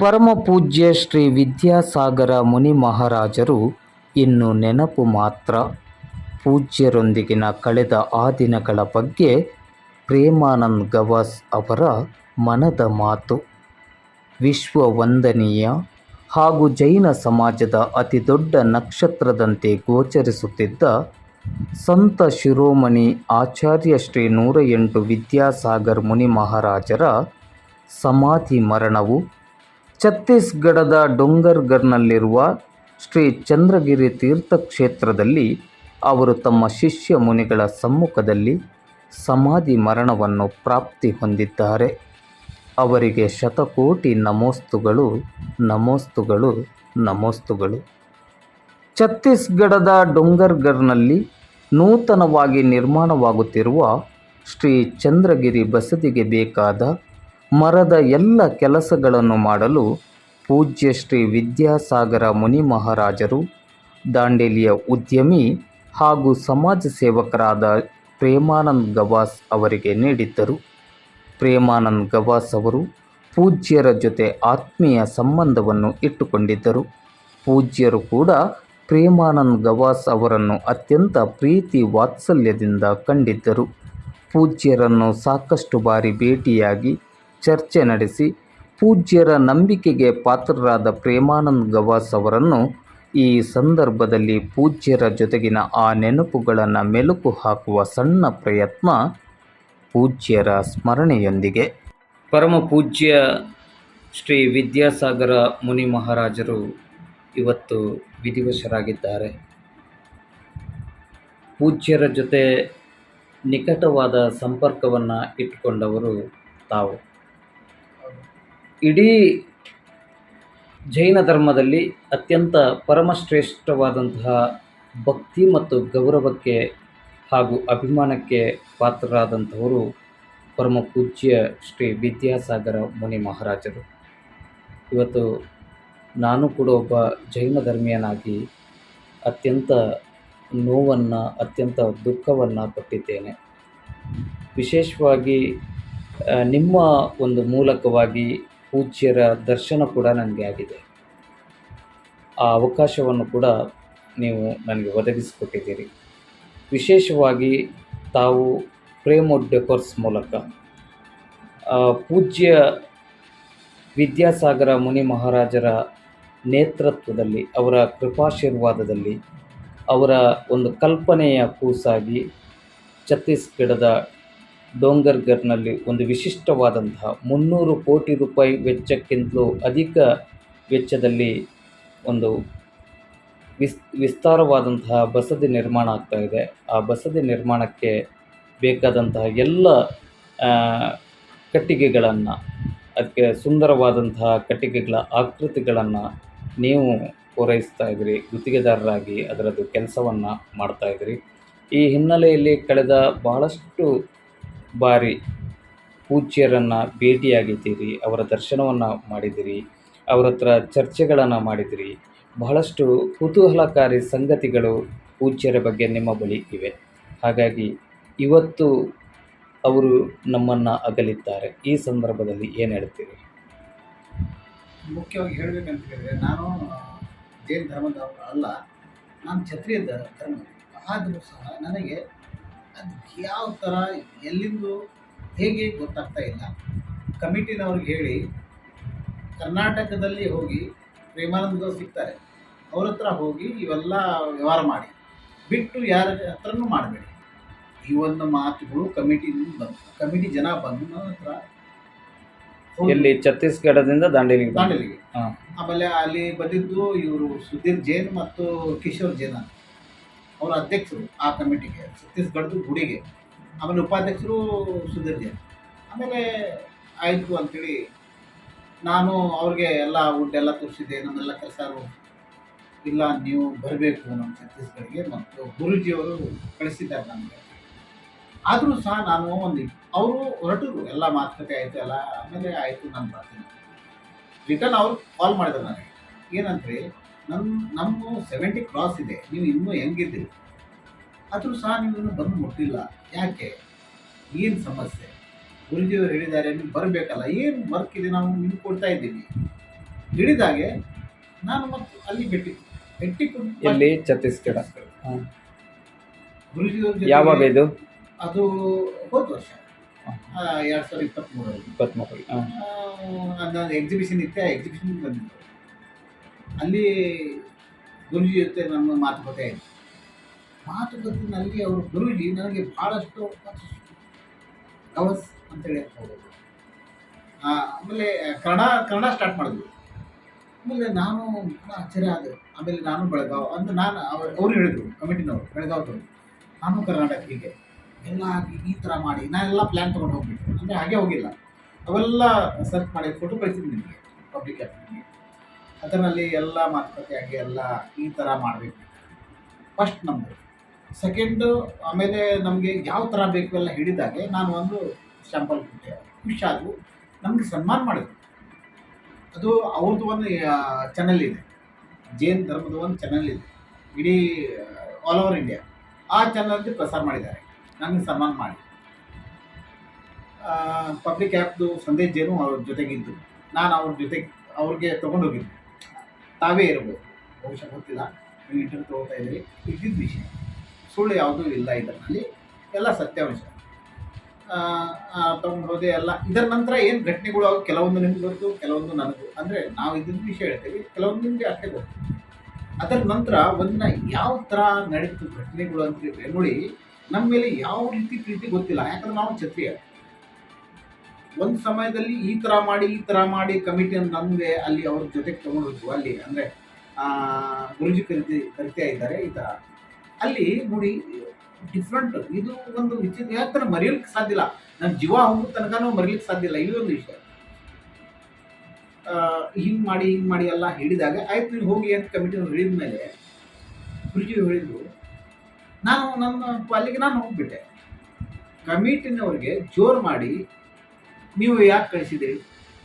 ಪರಮ ಪೂಜ್ಯ ಶ್ರೀ ವಿದ್ಯಾಸಾಗರ ಮುನಿ ಮಹಾರಾಜರು ಇನ್ನು ನೆನಪು ಮಾತ್ರ ಪೂಜ್ಯರೊಂದಿಗಿನ ಕಳೆದ ಆ ದಿನಗಳ ಬಗ್ಗೆ ಪ್ರೇಮಾನಂದ್ ಗವಾಸ್ ಅವರ ಮನದ ಮಾತು. ವಿಶ್ವ ವಂದನೀಯ ಹಾಗೂ ಜೈನ ಸಮಾಜದ ಅತಿದೊಡ್ಡ ನಕ್ಷತ್ರದಂತೆ ಗೋಚರಿಸುತ್ತಿದ್ದ ಸಂತ ಶಿರೋಮಣಿ ಆಚಾರ್ಯ ಶ್ರೀ ನೂರ ಎಂಟು ವಿದ್ಯಾಸಾಗರ್ ಮುನಿ ಮಹಾರಾಜರ ಸಮಾಧಿ ಮರಣವು ಛತ್ತೀಸ್ಗಢದ ಡೊಂಗರ್ಗರ್ನಲ್ಲಿರುವ ಶ್ರೀ ಚಂದ್ರಗಿರಿ ತೀರ್ಥಕ್ಷೇತ್ರದಲ್ಲಿ ಅವರು ತಮ್ಮ ಶಿಷ್ಯ ಮುನಿಗಳ ಸಮ್ಮುಖದಲ್ಲಿ ಸಮಾಧಿ ಮರಣವನ್ನು ಪ್ರಾಪ್ತಿ ಹೊಂದಿದ್ದಾರೆ. ಅವರಿಗೆ ಶತಕೋಟಿ ನಮೋಸ್ತುಗಳು ನಮೋಸ್ತುಗಳು ನಮೋಸ್ತುಗಳು. ಛತ್ತೀಸ್ಗಢದ ಡೊಂಗರ್ಗರ್ನಲ್ಲಿ ನೂತನವಾಗಿ ನಿರ್ಮಾಣವಾಗುತ್ತಿರುವ ಶ್ರೀ ಚಂದ್ರಗಿರಿ ಬಸದಿಗೆ ಬೇಕಾದ ಮರದ ಎಲ್ಲ ಕೆಲಸಗಳನ್ನು ಮಾಡಲು ಪೂಜ್ಯ ಶ್ರೀ ವಿದ್ಯಾಸಾಗರ ಮುನಿ ಮಹಾರಾಜರು, ದಾಂಡೇಲಿಯ ಉದ್ಯಮಿ ಹಾಗೂ ಸಮಾಜ ಸೇವಕರಾದ ಪ್ರೇಮಾನಂದ್ ಗವಾಸ್ ಅವರಿಗೆ ನೀಡಿದ್ದರು. ಪ್ರೇಮಾನಂದ್ ಗವಾಸ್ ಅವರು ಪೂಜ್ಯರ ಜೊತೆ ಆತ್ಮೀಯ ಸಂಬಂಧವನ್ನು ಇಟ್ಟುಕೊಂಡಿದ್ದರು. ಪೂಜ್ಯರು ಕೂಡ ಪ್ರೇಮಾನಂದ್ ಗವಾಸ್ ಅವರನ್ನು ಅತ್ಯಂತ ಪ್ರೀತಿ ವಾತ್ಸಲ್ಯದಿಂದ ಕಂಡಿದ್ದರು. ಪೂಜ್ಯರನ್ನು ಸಾಕಷ್ಟು ಬಾರಿ ಭೇಟಿಯಾಗಿ ಚರ್ಚೆ ನಡೆಸಿ ಪೂಜ್ಯರ ನಂಬಿಕೆಗೆ ಪಾತ್ರರಾದ ಪ್ರೇಮಾನಂದ್ ಗವಾಸ್ ಅವರನ್ನು ಈ ಸಂದರ್ಭದಲ್ಲಿ ಪೂಜ್ಯರ ಜೊತೆಗಿನ ಆ ನೆನಪುಗಳನ್ನು ಮೆಲುಕು ಹಾಕುವ ಸಣ್ಣ ಪ್ರಯತ್ನ ಪೂಜ್ಯರ ಸ್ಮರಣೆಯೊಂದಿಗೆ. ಪರಮ ಪೂಜ್ಯ ಶ್ರೀ ವಿದ್ಯಾಸಾಗರ ಮುನಿ ಮಹಾರಾಜರು ಇವತ್ತು ವಿಧಿವಶರಾಗಿದ್ದಾರೆ. ಪೂಜ್ಯರ ಜೊತೆ ನಿಕಟವಾದ ಸಂಪರ್ಕವನ್ನು ಇಟ್ಟುಕೊಂಡವರು ತಾವು. ಇಡೀ ಜೈನ ಧರ್ಮದಲ್ಲಿ ಅತ್ಯಂತ ಪರಮಶ್ರೇಷ್ಠವಾದಂತಹ ಭಕ್ತಿ ಮತ್ತು ಗೌರವಕ್ಕೆ ಹಾಗೂ ಅಭಿಮಾನಕ್ಕೆ ಪಾತ್ರರಾದಂಥವರು ಪರಮ ಪೂಜ್ಯ ಶ್ರೀ ವಿದ್ಯಾಸಾಗರ ಮುನಿ ಮಹಾರಾಜರು. ಇವತ್ತು ನಾನು ಕೂಡ ಒಬ್ಬ ಜೈನ ಧರ್ಮೀಯನಾಗಿ ಅತ್ಯಂತ ನೋವನ್ನು, ಅತ್ಯಂತ ದುಃಖವನ್ನು ಪಟ್ಟಿದ್ದೇನೆ. ವಿಶೇಷವಾಗಿ ನಿಮ್ಮ ಒಂದು ಮೂಲಕವಾಗಿ ಪೂಜ್ಯರ ದರ್ಶನ ಕೂಡ ನನಗೆ ಆಗಿದೆ. ಆ ಅವಕಾಶವನ್ನು ಕೂಡ ನೀವು ನನಗೆ ಒದಗಿಸಿಕೊಟ್ಟಿದ್ದೀರಿ. ವಿಶೇಷವಾಗಿ ತಾವು ಪ್ರೇಮೋ ಡೆಕೋರ್ಸ್ ಮೂಲಕ. ಪೂಜ್ಯ ವಿದ್ಯಾಸಾಗರ ಮುನಿ ಮಹಾರಾಜರ ನೇತೃತ್ವದಲ್ಲಿ, ಅವರ ಕೃಪಾಶೀರ್ವಾದದಲ್ಲಿ, ಅವರ ಒಂದು ಕಲ್ಪನೆಯ ಕೂಸಾಗಿ ಛತ್ತೀಸ್ಗಢದ ಡೋಂಗರ್ಗರ್ನಲ್ಲಿ ಒಂದು ವಿಶಿಷ್ಟವಾದಂತಹ ಮುನ್ನೂರು ಕೋಟಿ ರೂಪಾಯಿ ವೆಚ್ಚಕ್ಕಿಂತಲೂ ಅಧಿಕ ವೆಚ್ಚದಲ್ಲಿ ಒಂದು ವಿಸ್, ವಿಸ್ತಾರವಾದಂತಹ ಬಸದಿ ನಿರ್ಮಾಣ ಆಗ್ತಾ ಇದೆ. ಆ ಬಸದಿ ನಿರ್ಮಾಣಕ್ಕೆ ಬೇಕಾದಂತಹ ಎಲ್ಲ ಕಟ್ಟಿಗೆಗಳನ್ನು, ಅದಕ್ಕೆ ಸುಂದರವಾದಂತಹ ಕಟ್ಟಿಗೆಗಳ ಆಕೃತಿಗಳನ್ನು ನೀವು ಪೂರೈಸ್ತಾ ಇದ್ದೀರಿ ಗುತ್ತಿಗೆದಾರರಾಗಿ ಅದರದ್ದು ಕೆಲಸವನ್ನು ಮಾಡ್ತಾ ಇದ್ದೀರಿ ಈ ಹಿನ್ನೆಲೆಯಲ್ಲಿ ಕಳೆದ ಬಹಳಷ್ಟು ಬಾರಿ ಪೂಜ್ಯರನ್ನು ಭೇಟಿಯಾಗಿದ್ದೀರಿ, ಅವರ ದರ್ಶನವನ್ನು ಮಾಡಿದಿರಿ ಅವರ ಹತ್ರ ಚರ್ಚೆಗಳನ್ನು ಮಾಡಿದಿರಿ ಬಹಳಷ್ಟು ಕುತೂಹಲಕಾರಿ ಸಂಗತಿಗಳು ಪೂಜ್ಯರ ಬಗ್ಗೆ ನಿಮ್ಮ ಬಳಿ ಇವೆ. ಹಾಗಾಗಿ ಇವತ್ತು ಅವರು ನಮ್ಮನ್ನು ಅಗಲಿದ್ದಾರೆ. ಈ ಸಂದರ್ಭದಲ್ಲಿ ಏನು ಹೇಳ್ತೀರಿ? ಮುಖ್ಯವಾಗಿ ಹೇಳಬೇಕಂತ ಹೇಳಿದ್ರೆ, ನಾನು ಜೈನ ಧರ್ಮದ ಅಲ್ಲ ನಾನು ಕ್ಷತ್ರಿಯ ಧರ್ಮ, ಆದರೂ ಸಹ ನನಗೆ ಅದು ಯಾವ ಥರ ಎಲ್ಲಿಂದು ಹೇಗೆ ಗೊತ್ತಾಗ್ತಾ ಇಲ್ಲ. ಕಮಿಟಿನವ್ರಿಗೆ ಹೇಳಿ ಕರ್ನಾಟಕದಲ್ಲಿ ಹೋಗಿ ಪ್ರೇಮಾನಂದ ಸಿಗ್ತಾರೆ. ಅವ್ರ ಹತ್ರ ಹೋಗಿ ಇವೆಲ್ಲ ವ್ಯವಹಾರ ಮಾಡಿ. ಬಿಟ್ಟು ಯಾರ ಹತ್ರನೂ ಮಾಡಬೇಡಿ. ಈ ಒಂದು ಮಾತುಗಳು ಕಮಿಟಿಯಿಂದ ಬಂತು ಕಮಿಟಿ ಜನ ಬಂದು ಹತ್ರ ಎಲ್ಲಿ ಛತ್ತೀಸ್ಗಢದಿಂದ ದಾಂಡೇಲಿಗೆ. ದಾಂಡೇಲಿಗೆ. ಆಮೇಲೆ ಅಲ್ಲಿ ಬಂದಿದ್ದು ಇವರು ಸುಧೀರ್ ಜೈನ್ ಮತ್ತು ಕಿಶೋರ್ ಜೈನ್ ಅಂತ. ಅವರ ಅಧ್ಯಕ್ಷರು ಆ ಕಮಿಟಿಗೆ, ಛತ್ತೀಸ್ಗಢದ ಗುಡಿಗೆ, ಆಮೇಲೆ ಉಪಾಧ್ಯಕ್ಷರು ಸುಧೀರ್ ಜೈನ್. ಆಮೇಲೆ ಆಯಿತು ಅಂಥೇಳಿ ನಾನು ಅವ್ರಿಗೆ ಎಲ್ಲ ಊಟ ಎಲ್ಲ ತೋರಿಸಿದೆ ನಮ್ಮೆಲ್ಲ ಕೆಲಸ ಇಲ್ಲ, ನೀವು ಬರಬೇಕು ನಮ್ಮ ಛತ್ತೀಸ್ಗಢಗೆ ಮತ್ತು ಗುರುಜಿಯವರು ಕಳಿಸಿದ್ದಾರೆ ನಮಗೆ. ಆದರೂ ಸಹ ನಾನು ಒಂದು ಅವರು ಹೊರಟರು, ಎಲ್ಲ ಮಾತುಕತೆ ಆಯಿತು, ಎಲ್ಲ ಆಮೇಲೆ ಆಯಿತು, ನಾನು ಬರ್ತೀನಿ. ರಿಟರ್ನ್ ಅವ್ರು ಕಾಲ್ ಮಾಡಿದ್ರು ನನಗೆ. ಏನಂದ್ರೆ ನಮ್ಮ ನಮ್ಮ ಸೆವೆಂಟಿ ಕ್ರಾಸ್ ಇದೆ. ನೀವು ಇನ್ನೂ ಹೆಂಗಿದ್ದೀರಿ? ಆದರೂ ಸಹ ನೀವು ಬಂದು ಮುಟ್ಟಿಲ್ಲ. ಯಾಕೆ? ಏನು ಸಮಸ್ಯೆ? ಗುರುಜಿಯವರು ಹೇಳಿದ್ದಾರೆ ನೀವು ಬರಬೇಕಲ್ಲ. ಏನು ವರ್ಕ್ ಇದೆ? ನಾವು ನಿಮ್ಗೆ ಕೊಡ್ತಾ ಇದ್ದೀವಿ. ಹಿಡಿದಾಗೆ ನಾನು ಮತ್ತು ಅಲ್ಲಿ ಭೇಟಿ ಭೇಟಿ ಕೊಟ್ಟು ಎಲ್ಲಿ? ಛತ್ತೀಸ್ಗಢ. ಹಾಂ. ಗುರುಜಿಯವ್ರ ಯಾವಾಗ ಇದು? ಅದು ಹೋದ ವರ್ಷ. ಎರಡು ಸಾವಿರದ ಇಪ್ಪತ್ತ್ಮೂರಲ್ಲಿ ಇಪ್ಪತ್ತ್ಮೂರು ಹಾಂ. ನಾನು ಎಕ್ಸಿಬಿಷನ್ ಇತ್ತು. ಆ ಎಕ್ಸಿಬಿಷನ್ ಬಂದಿದ್ದು. ಅಲ್ಲಿ ಗುರುಜಿ ಜೊತೆ ನಮ್ಮ ಮಾತುಕತೆ ಆಯಿತು. ಮಾತುಕತೆಯಲ್ಲಿ ಅವರು, ಗುರುಜಿ, ನನಗೆ ಭಾಳಷ್ಟು ಕವಸ್ ಅಂತೇಳಿ ಹೋಗೋದು. ಆಮೇಲೆ ಕನ್ನಡ ಕನ್ನಡ ಸ್ಟಾರ್ಟ್ ಮಾಡಿದ್ವಿ. ಆಮೇಲೆ ನಾನು ಭಾಳ ಆಶ್ಚರ್ಯ ಆದರು ಆಮೇಲೆ ನಾನು ಬೆಳಗಾವ್, ಅಂದ್ರೆ ನಾನು ಅವ್ರು ಅವ್ರು ಹೇಳಿದರು, ಕಮಿಟಿನವರು ಬೆಳಗಾವ್ದವ್ರು ನಾನು ಕರ್ನಾಟಕ ಹೀಗೆ ಎಲ್ಲ ಈ ಥರ ಮಾಡಿ ನಾನೆಲ್ಲ ಪ್ಲ್ಯಾನ್ ತೊಗೊಂಡು ಹೋಗ್ಬಿಟ್ಟು ಅಂದರೆ ಹಾಗೆ ಹೋಗಿಲ್ಲ. ಅವೆಲ್ಲ ಸರ್ಚ್ ಮಾಡಿ ಫೋಟೋ ಕಳಿಸಿದ್ದೀನಿ ನಿಮಗೆ ಪಬ್ಲಿಕ್ ನಿಮಗೆ ಅದರಲ್ಲಿ ಎಲ್ಲ ಮಾತುಕತೆ ಆಗಿ ಎಲ್ಲ ಈ ಥರ ಮಾಡಬೇಕು. ಫಸ್ಟ್ ನಮ್ಮದು ಸೆಕೆಂಡು ಆಮೇಲೆ ನಮಗೆ ಯಾವ ಥರ ಬೇಕು ಎಲ್ಲ ಹಿಡಿದಾಗೆ ನಾನು ಒಂದು ಸ್ಯಾಂಪಲ್ ಕೊಟ್ಟೆ ಖುಷಿ ಆದವು. ನಮಗೆ ಸನ್ಮಾನ ಮಾಡಿದ್ರು. ಅದು ಅವ್ರದ್ದು ಒಂದು ಚಾನಲ್ ಇದೆ. ಜೈನ್ ಧರ್ಮದ ಒಂದು ಚಾನಲ್ ಇದೆ. ಇಡೀ ಆಲ್ ಓವರ್ ಇಂಡಿಯಾ ಆ ಚಾನಲಲ್ಲಿ ಪ್ರಸಾರ ಮಾಡಿದ್ದಾರೆ. ನನಗೆ ಸನ್ಮಾನ ಮಾಡಿ. ಪಬ್ಲಿಕ್ ಆ್ಯಪ್ದು ಸಂದೇಶ್ ಜೇನು ಅವ್ರ ಜೊತೆಗಿದ್ದು. ನಾನು ಅವ್ರ ಜೊತೆಗೆ, ಅವ್ರಿಗೆ ತೊಗೊಂಡೋಗಿದ್ದೆ. ತಾವೇ ಇರಬೇಕು ಬಹುಶಃ ಗೊತ್ತಿಲ್ಲ. ನೀವು ತಗೋತಾ ಇದ್ದೀವಿ. ಇದ್ದಿದ್ದ ವಿಷಯ. ಸುಳ್ಳು ಯಾವುದೂ ಇಲ್ಲ ಇದರಲ್ಲಿ. ಎಲ್ಲ ಸತ್ಯಾಂಶ. ತೊಗೊಂಡು ಹೋದೆ, ಎಲ್ಲ. ಇದರ ನಂತರ ಏನು ಘಟನೆಗಳು ಅವು ಕೆಲವೊಂದು ನಿಮ್ಗೆ ಗೊತ್ತು, ಕೆಲವೊಂದು ನನಗೂ. ಅಂದರೆ ನಾವು ಇದ್ದಿದ್ದ ವಿಷಯ ಹೇಳ್ತೇವೆ. ಕೆಲವೊಂದು ನಿಮಗೆ ಅಷ್ಟೇ ಗೊತ್ತು. ಅದರ ನಂತರ ಒಂದಿನ ಯಾವ ಥರ ನಡೀತು ಘಟನೆಗಳು ಅಂತ ನೋಡಿ ನಮ್ಮ ಮೇಲೆ ಯಾವ ರೀತಿ ಪ್ರೀತಿ ಗೊತ್ತಿಲ್ಲ. ಯಾಕಂದ್ರೆ ನಾವು ಕ್ಷತ್ರಿಯ ಒಂದು ಸಮಯದಲ್ಲಿ ಈ ಥರ ಮಾಡಿ, ಈ ಥರ ಮಾಡಿ ಕಮಿಟಿಯನ್ನು ನಮಗೆ ಅಲ್ಲಿ ಅವ್ರ ಜೊತೆಗೆ ತೊಗೊಂಡಿದ್ವು ಅಲ್ಲಿ ಅಂದರೆ ಗುರುಜಿ ಕರಿತಿ, ಕರಿತಾ ಇದ್ದಾರೆ ಈ ಥರ ಅಲ್ಲಿ ನೋಡಿ ಡಿಫ್ರೆಂಟ್ ಇದು ಒಂದು ವಿಚಿತ್ರ ಯಾಕಂದ್ರೆ ಮರೆಯಲಿಕ್ಕೆ ಸಾಧ್ಯ ಇಲ್ಲ. ನನ್ನ ಜೀವ ಹೋಗೋ ತನಕನೂ ಮರೆಯಲಿಕ್ಕೆ ಸಾಧ್ಯ ಇಲ್ಲ. ಇದು ಒಂದು ವಿಷಯ. ಹಿಂಗೆ ಮಾಡಿ ಹಿಂಗೆ ಮಾಡಿ ಎಲ್ಲ ಹಿಡಿದಾಗ ಆಯ್ತು, ನೀವು ಹೋಗಿ ಅಂತ ಕಮಿಟಿ ಹೇಳಿದ ಮೇಲೆ, ಗುರುಜಿ ಹೇಳಿದ್ರು, ನಾನು ನನ್ನ ಅಲ್ಲಿಗೆ ನಾನು ಹೋಗ್ಬಿಟ್ಟೆ. ಕಮಿಟಿನವ್ರಿಗೆ ಜೋರು ಮಾಡಿ ನೀವು ಯಾಕೆ ಕಳಿಸಿದಿರಿ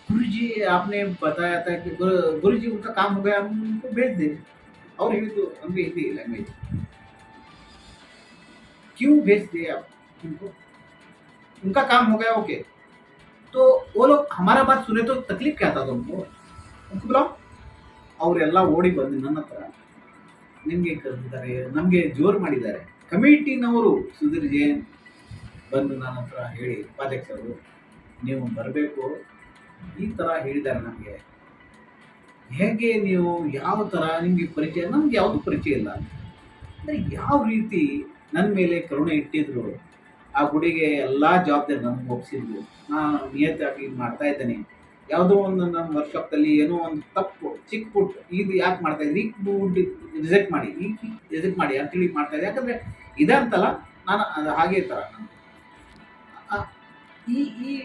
गुरुजी आपने बताया था कि गुरु- गुरुजी उनका काम हो गया हम उनको भेज दें और हिंदी हमें हिंदी लैंग्वेज क्यों भेज दिए आप उनको उनका काम हो गया ओके तो वो लोग हमारा बात सुने तो तकलीफ क्या था तुमको उनको बुलाओ ಅವರೆಲ್ಲ ಓಡಿ ಬಂದು ನನ್ನ ಹತ್ರ ನಿಮಗೆ ಕರೆದಿದ್ದಾರೆ ನಮಗೆ ಜೋರು ಮಾಡಿದ್ದಾರೆ ಕಮಿಟಿನವರು ಸುಧೀರ್ ಜೈನ್ ಬಂದು ನನ್ನ ಹತ್ರ ಹೇಳಿ ಉಪಾಧ್ಯಕ್ಷರು ನೀವು ಬರಬೇಕು. ಈ ಥರ ಹೇಳಿದ್ದಾರೆ ನಮಗೆ. ಹೇಗೆ ನೀವು ಯಾವ ಥರ ನಿಮಗೆ ಪರಿಚಯ, ನಮ್ಗೆ ಯಾವುದು ಪರಿಚಯ ಇಲ್ಲ. ಅಂದರೆ ಯಾವ ರೀತಿ ನನ್ನ ಮೇಲೆ ಕರುಣೆ ಇಟ್ಟಿದ್ರು, ಆ ಗುಡಿಗೆ ಎಲ್ಲ ಜವಾಬ್ದಾರಿ ನಮ್ಗೆ ಒಪ್ಪಿಸಿದ್ರು ನಾನು ನಿಯತ್ತಾಗಿ ಮಾಡ್ತಾ ಇದ್ದೇನೆ. ಯಾವುದೋ ಒಂದು ನಮ್ಮ ವರ್ಕ್ಶಾಪ್ದಲ್ಲಿ ಏನೋ ಒಂದು ತಪ್ಪು, ಚಿಕ್ಕ ಪುಟ್ ಇದು ಯಾಕೆ ಮಾಡ್ತಾ ಇದ್ರಿ? ಈ ರಿಜೆಕ್ಟ್ ಮಾಡಿ, ಈ ರಿಸೆಕ್ಟ್ ಮಾಡಿ ಅಂತೇಳಿ ಮಾಡ್ತಾ ಇದ್ದೆ. ಯಾಕಂದರೆ ಇದಂತಲ್ಲ ನಾನು ಅದು ಹಾಗೆ ಥರ ಈ ಈ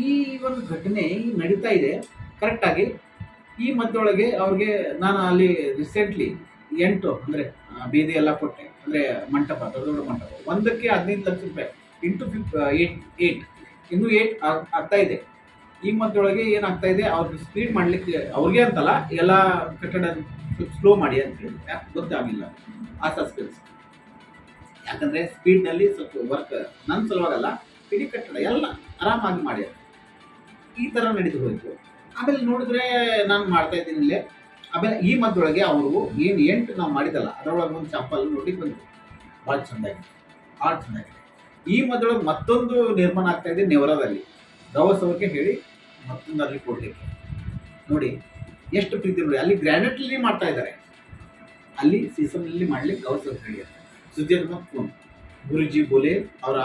ಈ ಒಂದು ಘಟನೆ ನಡೀತಾ ಇದೆ. ಕರೆಕ್ಟಾಗಿ ಈ ಮಧ್ಯೊಳಗೆ ಅವ್ರಿಗೆ ನಾನು ಅಲ್ಲಿ ರೀಸೆಂಟ್ಲಿ ಎಂಟು ಅಂದರೆ ಬೀದಿ ಎಲ್ಲ ಕೊಟ್ಟೆ. ಅಂದರೆ ಮಂಟಪ, ದೊಡ್ಡ ದೊಡ್ಡ ಮಂಟಪ. ಒಂದಕ್ಕೆ ಹದಿನೈದು ಲಕ್ಷ ರೂಪಾಯಿ ಇಂಟು ಫಿಫ್ ಏಟ್ ಏಟ್ ಇನ್ನೂ ಏಟ್ ಆಗ್ತಾ ಇದೆ. ಈ ಮಧ್ಯೊಳಗೆ ಏನಾಗ್ತಾ ಇದೆ, ಅವ್ರಿಗೆ ಸ್ಪೀಡ್ ಮಾಡಲಿಕ್ಕೆ, ಅವ್ರಿಗೆ ಅಂತಲ್ಲ, ಎಲ್ಲ ಕಟ್ಟಡ ಸ್ಲೋ ಮಾಡಿ ಅಂತ ಯಾಕೆ ಗೊತ್ತಾಗಿಲ್ಲ ಆ ಸಸ್ಪೆನ್ಸ್ ಯಾಕಂದರೆ ಸ್ಪೀಡ್ನಲ್ಲಿ ಸ್ವಲ್ಪ ವರ್ಕ್ ನನ್ನ ಸಲುವಾಗಲ್ಲ ಇಡೀ ಕಟ್ಟಡ ಎಲ್ಲ ಆರಾಮಾಗಿ ಮಾಡಿ ಈ ಥರ ನಡೀತು ಹೋಯಿತು. ಆಮೇಲೆ ನೋಡಿದ್ರೆ ನಾನು ಮಾಡ್ತಾ ಇದ್ದೀನಿ ಇಲ್ಲಿ. ಆಮೇಲೆ ಈ ಮದ್ದೊಳಗೆ ಅವರು ಏನು ಎಂಟು ನಾವು ಮಾಡಿದಲ್ಲ ಅದರೊಳಗೆ ಒಂದು ಚಪ್ಪಲ್ ನೋಡಿ ಬಂತು ಭಾಳ ಚೆಂದಾಗಿದೆ. ಭಾಳ ಚೆಂದಾಗಿದೆ. ಈ ಮದ್ದೊಳಗೆ ಮತ್ತೊಂದು ನಿರ್ಮಾಣ ಆಗ್ತಾ ಇದೆ ನೆವರದಲ್ಲಿ. ದವಸವರಿಗೆ ಹೇಳಿ ಮತ್ತೊಂದು ಅಲ್ಲಿ ಕೊಡಲಿಕ್ಕೆ. ನೋಡಿ, ಎಷ್ಟು ಪ್ರೀತಿ ನೋಡಿ, ಅಲ್ಲಿ ಗ್ರ್ಯಾನೈಟಲ್ಲಿ ಮಾಡ್ತಾ ಇದ್ದಾರೆ ಅಲ್ಲಿ ಸೀಸಮ್ನಲ್ಲಿ ಮಾಡಲಿಕ್ಕೆ ಗವಸ್ ಅವ್ರಿಗೆ ಹೇಳಿ ಅಂತ. ಸುದ್ದಿ ಗುರುಜಿ ಬೋಲೆ ಅವರ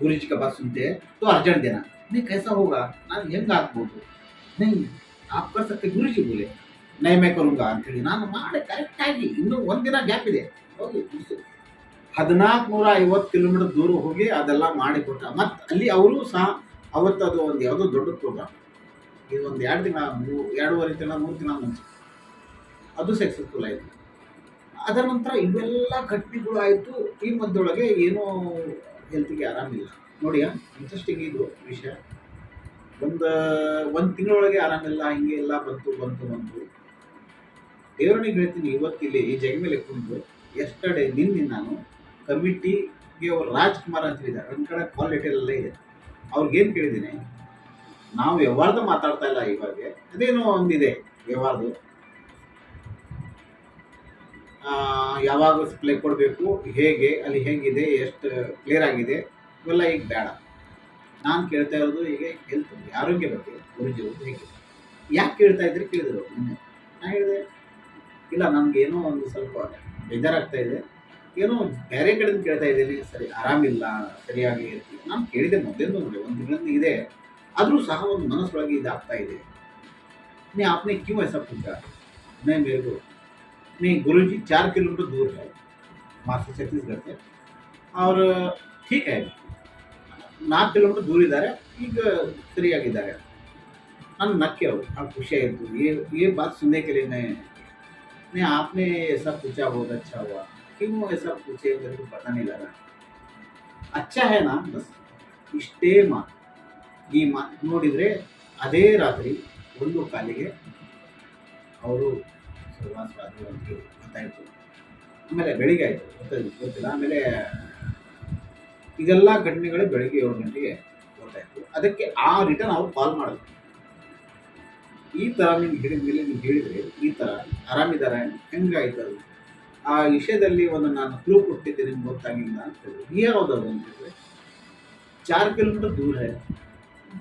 ಗುರುಜಿ ಕಬಾಸ್ ಸುಂತೆ ತು ಅರ್ಜೆಂಟ್ ದಿನ. बात सुनते हैं तो अर्जेंट देना नहीं कैसा होगा ನಾನು ಹೆಂಗೆ ಆಗ್ಬೋದು नहीं आप कर सकते गुरु जी बोले नहीं मैं करूँगा ಅಂತೇಳಿ ನಾನು ಮಾಡಿ ಕರೆಕ್ಟಾಗಿ ಇನ್ನೂ ಒಂದಿನ ಗ್ಯಾಪ್ ಇದೆ ಹೋಗಿ ಹದಿನಾಲ್ಕು ನೂರ ಐವತ್ತು ಕಿಲೋಮೀಟರ್ ದೂರ ಹೋಗಿ ಅದೆಲ್ಲ ಮಾಡಿಕೊಟ್ಟ ಮತ್ತು ಅಲ್ಲಿ ಅವರು ಸಹ ಅವತ್ತು ಅದು ಒಂದು ಯಾವುದೋ ದೊಡ್ಡ ಪ್ರೋಗ್ರಾಮ್ ಇದು ಒಂದು ಎರಡು ದಿನ ಮೂ ಎರಡೂವರೆ ದಿನ ಮೂರು ದಿನ ಮುಂಚೆ ಅದು ಸಕ್ಸಸ್ಫುಲ್ ಆಯಿತು ಅದರ ನಂತರ ಇವೆಲ್ಲ ಘಟನೆಗಳು ಆಯಿತು ಈ ಮಧ್ಯೊಳಗೆ ಏನೋ ಹೆಲ್ತಿಗೆ ಆರಾಮಿಲ್ಲ ನೋಡಿ ಇಂಟ್ರೆಸ್ಟಿಂಗ್ ಇದು ವಿಷಯ. ಒಂದು ಒಂದು ತಿಂಗಳೊಳಗೆ ಆರಾಮಿಲ್ಲ ಹಿಂಗೆ ಎಲ್ಲ ಬಂತು ಬಂತು ಬಂತು. ದೇವರನಿಗೆ ಹೇಳ್ತೀನಿ ಇವತ್ತಿಲ್ಲಿ ಈ ಜಗ ಮೇಲೆ ಕುಂತು ಎಷ್ಟಡೆ ನಿನ್ನೆ ನಾನು ಕಮಿಟಿಗೆ ಅವ್ರು ರಾಜ್ಕುಮಾರ್ ಅಂತ ಹೇಳಿದ್ದಾರೆ. ನನ್ನ ಕಡೆ ಕಾಲ್ ಎಲ್ಲ ಇದೆ. ಅವ್ರಿಗೇನು ಕೇಳಿದ್ದೀನಿ ನಾವು ವ್ಯವಹಾರದ ಮಾತಾಡ್ತಾ ಇಲ್ಲ ಇವಾಗ. ಅದೇನೋ ಒಂದಿದೆ ವ್ಯವಹಾರದು. ಆ, ಯಾವಾಗ ಪ್ಲೇ ಕೊಡಬೇಕು ಹೇಗೆ ಅಲ್ಲಿ ಹೇಗಿದೆ ಎಷ್ಟು ಕ್ಲಿಯರ್ ಆಗಿದೆ. ಇವೆಲ್ಲ ಈಗ ಬೇಡ ನಾನು ಕೇಳ್ತಾ ಇರೋದು ಈಗ ಹೆಲ್ತ್ ಆರೋಗ್ಯ ಬಗ್ಗೆ ಗುರುಜಿ ಅವರು ಹೇಗೆ ಯಾಕೆ ಕೇಳ್ತಾ ಇದ್ರಿ ಕೇಳಿದ್ರು ನಿನ್ನೆ ನಾನು ಹೇಳಿದೆ ಇಲ್ಲ ನನಗೆ ಏನೋ ಒಂದು ಸ್ವಲ್ಪ ಬೇಜಾರಾಗ್ತಾ ಇದೆ ಏನೋ ಬೇರೆ ಕಡೆಯಿಂದ ಕೇಳ್ತಾ ಇದ್ದೀನಿ ಸರಿ ಆರಾಮಿಲ್ಲ ಸರಿಯಾಗಿ ಇರ್ತೀನಿ ನಾನು ಕೇಳಿದೆ ಮೊದಲು ನೋಡಿ ಒಂದು ತಿಂಗಳಿಂದ ಇದೆ ಆದರೂ ಸಹ ಒಂದು ಮನಸ್ಸೊಳಗೆ ಇದಾಗ್ತಾ ಇದೆ नहीं आपने क्यों ऐसा पूछा नहीं मेरे को नहीं गुरु जी चार किलोमीटर दूर है वहाँ से छत्तीसगढ़ से और ठीक है ನಾಲ್ಕು ಕಿಲೋಮೀಟರ್ ದೂರ ಇದ್ದಾರೆ ಈಗ ಸರಿಯಾಗಿದ್ದಾರೆ ನಾನು ನಕ್ಕೆ ಅವರು ಆ ಖುಷಿ ಆಯಿತು ये ये बात सुनने के लिए मैं नहीं आपने ऐसा पूछा बहुत अच्छा हुआ क्यों ऐसा पूछे मेरे को पता नहीं लगा अच्छा है ना बस ಇಷ್ಟೇ ಮಾತು ಈ ಮಾತು ನೋಡಿದರೆ ಅದೇ ರಾತ್ರಿ ಒಂದು ಕಾಲಿಗೆ ಅವರು ಸರ್ವಾಸವಾದರು ಅಂತ ಹೇಳಿ ಗೊತ್ತಾಯಿತು ಆಮೇಲೆ ಬೆಳಿಗ್ಗೆ ಆಯಿತು ಗೊತ್ತಾಯ್ತು ಗೊತ್ತಿಲ್ಲ ಆಮೇಲೆ ಇದೆಲ್ಲ ಘಟನೆಗಳು ಬೆಳಗ್ಗೆ ಏಳು ಗಂಟೆಗೆ ಗೊತ್ತಾಯಿತು ಅದಕ್ಕೆ ಆ ರಿಟರ್ನ್ ಅವ್ರು ಕಾಲ್ ಮಾಡಿದ್ರು ಈ ಥರ ನಿಮ್ಗೆ ಹೇಳಿದ ಮೇಲೆ ನೀವು ಹೇಳಿದರೆ ಈ ಥರ ಆರಾಮಿದ್ದಾರೆ ಹೆಂಗಾಯ್ತು ಅದು ಆ ವಿಷಯದಲ್ಲಿ ಒಂದು ನಾನು ಕ್ಲೂ ಕೊಟ್ಟಿದ್ದೆ ನಿಮ್ಗೆ ಗೊತ್ತಾಗಿಲ್ಲ ಅಂತ ಹೇಳಿದ್ರು ಯಾವ್ದದು ಅಂತ ಹೇಳಿದ್ರೆ? ಚಾರ್ ಕಿಲೋಮೀಟರ್ ದೂರ ಇದೆ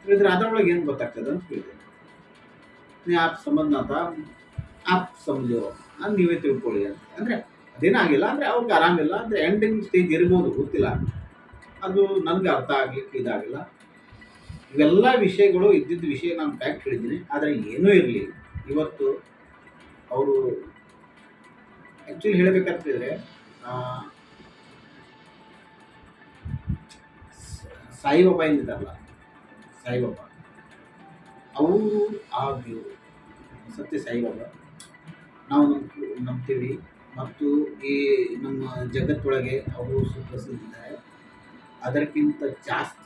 ಹೇಳಿದ್ರೆ ಅದರೊಳಗೆ ಏನು ಗೊತ್ತಾಗ್ತದೆ ಅಂತ ಕೇಳಿದೆ. ನೀ ಆಪ್ ಸಂಬಂಧ ಅಂತ, ಆಪ್ ಸಂಬಂಧ ಅದು ನೀವೇ ತಿಳ್ಕೊಳ್ಳಿ ಅಂತ. ಅಂದರೆ ಅದೇನಾಗಿಲ್ಲ ಅಂದರೆ ಅವ್ರಿಗೆ ಆರಾಮಿಲ್ಲ, ಅಂದರೆ ಎಂಡಿಂಗ್ ಸ್ಟೇಜ್ ಇರ್ಬೋದು, ಗೊತ್ತಿಲ್ಲ. ಅದು ನನಗೆ ಅರ್ಥ ಆಗಲಿಕ್ಕೆ ಇದಾಗಿಲ್ಲ. ಇವೆಲ್ಲ ವಿಷಯಗಳು ಇದ್ದಿದ್ದ ವಿಷಯ ನಾನು ಫ್ಯಾಕ್ಟ್ ಹೇಳಿದ್ದೀನಿ. ಆದರೆ ಏನೂ ಇರಲಿ. ಇವತ್ತು ಅವರು ಆ್ಯಕ್ಚುಲಿ ಹೇಳಬೇಕಂತಿದ್ರೆ ಸಾಯಿಬಾಬಾ ಎಂದಿದ್ದಾರಲ್ಲ ಸಾಯಿಬಾಬಾ. ಅವರು ಆ ಸತ್ಯ ಸಾಯಿಬಾಬಾ. ನಾವು ನಂಬ್, ನಂಬ್ತೀವಿ. ಮತ್ತು ಈ ನಮ್ಮ ಜಗತ್ತೊಳಗೆ ಅವರು ಸುಪ್ರಸಿದ್ಧಿದ್ದಾರೆ ಅದಕ್ಕಿಂತ ಜಾಸ್ತಿ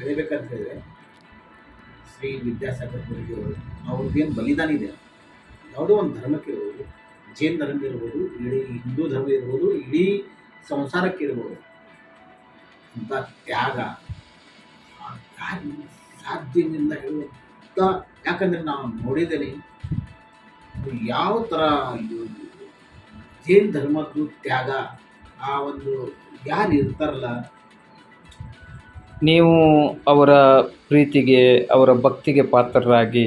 ಹೇಳಬೇಕಂತ ಹೇಳಿದ್ರೆ ಶ್ರೀ ವಿದ್ಯಾಸಾಗರ್ ಗುರುಜಿಯವರು ಅವ್ರದ್ದೇನು ಬಲಿದಾನ ಇದೆ ಯಾವುದೋ ಒಂದು ಧರ್ಮಕ್ಕೆ ಇರ್ಬೋದು, ಜೈನ್ ಧರ್ಮ ಇರ್ಬೋದು, ಇಡೀ ಹಿಂದೂ ಧರ್ಮ ಇರ್ಬೋದು, ಇಡೀ ಸಂಸಾರಕ್ಕೆ ಇರ್ಬೋದು ಅಂತ ತ್ಯಾಗ ಸಾಧ್ಯದಿಂದ ಹೇಳುವಂಥ ಯಾಕಂದರೆ ನಾವು ನೋಡಿದ್ದೇನೆ ಯಾವ ಥರ ಇದು ಜೈನ್ ಧರ್ಮದ್ದು ತ್ಯಾಗ, ಆ ಒಂದು ಯಾರು ಇರ್ತಾರಲ್ಲ ನೀವು ಅವರ ಪ್ರೀತಿಗೆ ಅವರ ಭಕ್ತಿಗೆ ಪಾತ್ರರಾಗಿ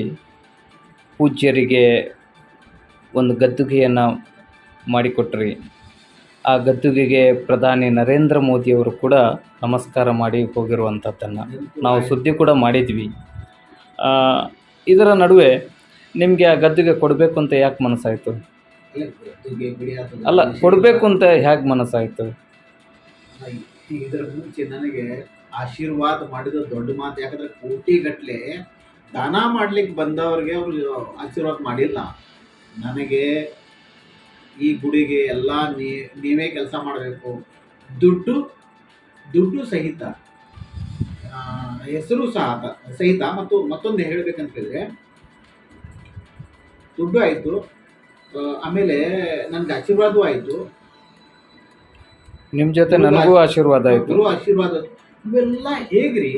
ಪೂಜ್ಯರಿಗೆ ಒಂದು ಗದ್ದುಗೆಯನ್ನು ಮಾಡಿಕೊಟ್ರಿ. ಆ ಗದ್ದುಗೆಗೆ ಪ್ರಧಾನಿ ನರೇಂದ್ರ ಮೋದಿಯವರು ಕೂಡ ನಮಸ್ಕಾರ ಮಾಡಿ ಹೋಗಿರುವಂಥದ್ದನ್ನು ನಾವು ಸುದ್ದಿ ಕೂಡ ಮಾಡಿದ್ವಿ. ಇದರ ನಡುವೆ ನಿಮಗೆ ಆ ಗದ್ದುಗೆ ಕೊಡಬೇಕು ಅಂತ ಯಾಕೆ ಮನಸ್ಸಾಯಿತು? ಅಲ್ಲ, ಕೊಡಬೇಕು ಅಂತ ಹೇಗೆ ಮನಸ್ಸಾಯಿತು? ಇದರ ಮುಂಚೆ ನನಗೆ ಆಶೀರ್ವಾದ ಮಾಡಿದ ದೊಡ್ಡ ಮಾತು. ಯಾಕಂದ್ರೆ ಕೋಟಿಗಟ್ಟಲೆ ದಾನ ಮಾಡ್ಲಿಕ್ಕೆ ಬಂದವ್ರಿಗೆ ಅವರು ಆಶೀರ್ವಾದ ಮಾಡಿಲ್ಲ. ನನಗೆ ಈ ಗುಡಿಗೆ ಎಲ್ಲ ನೀವೇ ಕೆಲಸ ಮಾಡಬೇಕು. ದುಡ್ಡು ದುಡ್ಡು ಸಹಿತ ಹೆಸರು ಸಹ ಸಹಿತ ಮತ್ತು ಮತ್ತೊಂದು ಹೇಳಬೇಕಂತ ಹೇಳಿದ್ರೆ ದುಡ್ಡು ಆಯಿತು ಆಮೇಲೆ ನನಗೆ ಆಶೀರ್ವಾದವೂ ಆಯಿತು. ನಿಮ್ಮ ಜೊತೆ ನನಗೂ ಆಶೀರ್ವಾದ ಆಯಿತು. ಆಶೀರ್ವಾದ ಇವೆಲ್ಲ ಹೇಗ್ರಿ?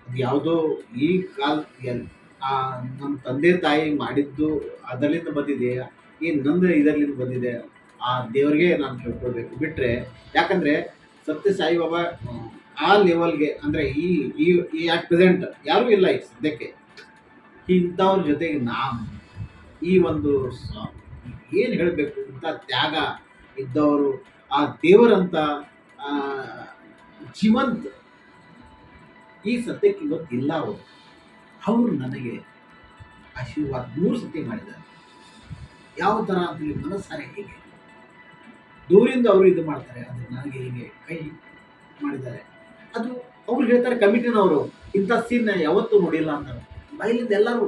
ಅದು ಯಾವುದೋ ಈ ಕಾಲ ನಮ್ಮ ತಂದೆ ತಾಯಿ ಮಾಡಿದ್ದು ಅದರಿಂದ ಬಂದಿದೆ ಏನು ನಂದು ಇದರಿಂದ ಬಂದಿದೆ? ಆ ದೇವ್ರಿಗೆ ನಾನು ಕೇಳ್ಕೊಳ್ಬೇಕು. ಬಿಟ್ಟರೆ ಯಾಕಂದರೆ ಸತ್ಯ ಸಾಯಿಬಾಬಾ ಆ, ಲೆವೆಲ್ಗೆ ಅಂದರೆ ಈ ಈ ಈ ಅಟ್ ಪ್ರೆಸೆಂಟ್ ಯಾರೂ ಇಲ್ಲ ಈಗ ಸದ್ಯಕ್ಕೆ. ಇಂಥವ್ರ ಜೊತೆಗೆ ನಾನು ಈ ಒಂದು ಏನು ಹೇಳಬೇಕು ಇಂಥ ತ್ಯಾಗ ಇದ್ದವರು ಆ ದೇವರಂತ ಜೀವಂತ ಈ ಸತ್ಯಕ್ಕೆ ಇವತ್ತಿಲ್ಲ ಅವರು ಅವರು ನನಗೆ ಆಶೀರ್ವಾದ ಮೂರು ಸತಿ ಮಾಡಿದ್ದಾರೆ ಯಾವ ಥರ ಅಂತೇಳಿ ಮನಸ್ಸಾರೆ ಹೇಗೆ ದೂರಿಂದ ಅವರು ಇದು ಮಾಡ್ತಾರೆ ಅದು ನನಗೆ ಹೀಗೆ ಕೈ ಮಾಡಿದ್ದಾರೆ ಅದು ಅವ್ರು ಹೇಳ್ತಾರೆ ಕಮಿಟಿನವರು ಇಂಥ ಸೀನ್ ಯಾವತ್ತೂ ನೋಡಿಲ್ಲ ಅಂತಾರೆ ಬಯಲಿಂದ ಎಲ್ಲರೂ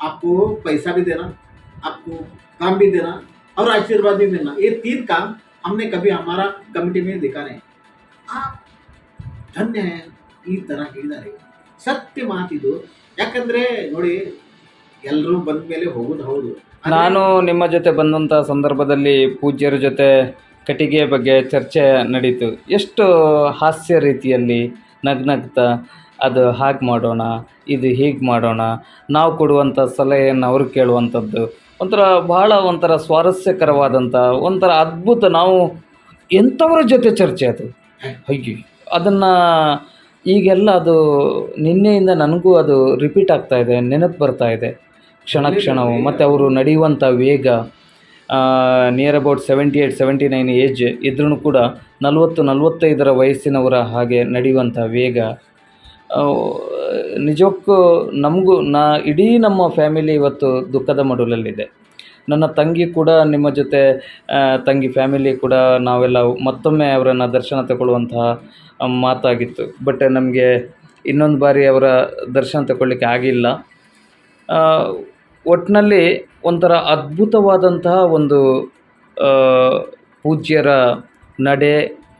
आपको पैसा भी देना आपको काम भी देना और आशीर्वाद भी मिलना ये तीन काम हमने कभी हमारा कमिटी में देखा नहीं आप ಧನ್ಯ ಈ ಥರ ಹೇಳಿದ್ದಾರೆ. ಸತ್ಯ ಮಾತಿದು ಯಾಕಂದ್ರೆ ನೋಡಿ ಎಲ್ಲರೂ ಬಂದ ಮೇಲೆ ಹೋಗೋದು ಹೌದು. ನಾನು ನಿಮ್ಮ ಜೊತೆ ಬಂದಂಥ ಸಂದರ್ಭದಲ್ಲಿ ಪೂಜ್ಯರ ಜೊತೆ ಕಟ್ಟಿಗೆಯ ಬಗ್ಗೆ ಚರ್ಚೆ ನಡೀತು. ಎಷ್ಟು ಹಾಸ್ಯ ರೀತಿಯಲ್ಲಿ ನಗ್ನಗ್ತಾ ಅದು ಹಾಗೆ ಮಾಡೋಣ ಇದು ಹೀಗೆ ಮಾಡೋಣ ನಾವು ಕೊಡುವಂಥ ಸಲಹೆಯನ್ನು ಅವರು ಕೇಳುವಂಥದ್ದು ಒಂಥರ ಭಾಳ ಒಂಥರ ಸ್ವಾರಸ್ಯಕರವಾದಂಥ ಒಂಥರ ಅದ್ಭುತ ನಾವು ಎಂಥವ್ರ ಜೊತೆ ಚರ್ಚೆ ಅದು? ಅಯ್ಯೋ. ಅದನ್ನು ಈಗೆಲ್ಲ ಅದು ನಿನ್ನೆಯಿಂದ ನನಗೂ ಅದು ರಿಪೀಟ್ ಆಗ್ತಾ ಇದೆ, ನೆನಪು ಬರ್ತಾ ಇದೆ. ಕ್ಷಣ ಕ್ಷಣವು, ಮತ್ತು ಅವರು ನಡೆಯುವಂಥ ವೇಗ near about seventy eight seventy nine age ಇದ್ರೂ ಕೂಡ ನಲವತ್ತು, ನಲವತ್ತೈದರ ವಯಸ್ಸಿನವರ ಹಾಗೆ ನಡೆಯುವಂಥ ವೇಗ. ನಿಜಕ್ಕೂ ನಮಗೂ, ನಾ, ಇಡೀ ನಮ್ಮ ಫ್ಯಾಮಿಲಿ ಇವತ್ತು ದುಃಖದ ಮಡುಲಲ್ಲಿದೆ. ನನ್ನ ತಂಗಿ ಕೂಡ ನಿಮ್ಮ ಜೊತೆ ತಂಗಿ ಫ್ಯಾಮಿಲಿ ಕೂಡ ನಾವೆಲ್ಲ ಮತ್ತೊಮ್ಮೆ ಅವರನ್ನು ದರ್ಶನ ತಗೊಳ್ಳುವಂತಹ ಮಾತಾಗಿತ್ತು. ಬಟ್ ನಮಗೆ ಇನ್ನೊಂದು ಬಾರಿ ಅವರ ದರ್ಶನ ತಗೊಳ್ಳಿಕ್ಕೆ ಆಗಿಲ್ಲ. ಒಟ್ಟಿನಲ್ಲಿ ಒಂಥರ ಅದ್ಭುತವಾದಂತಹ ಒಂದು ಪೂಜ್ಯರ ನಡೆ,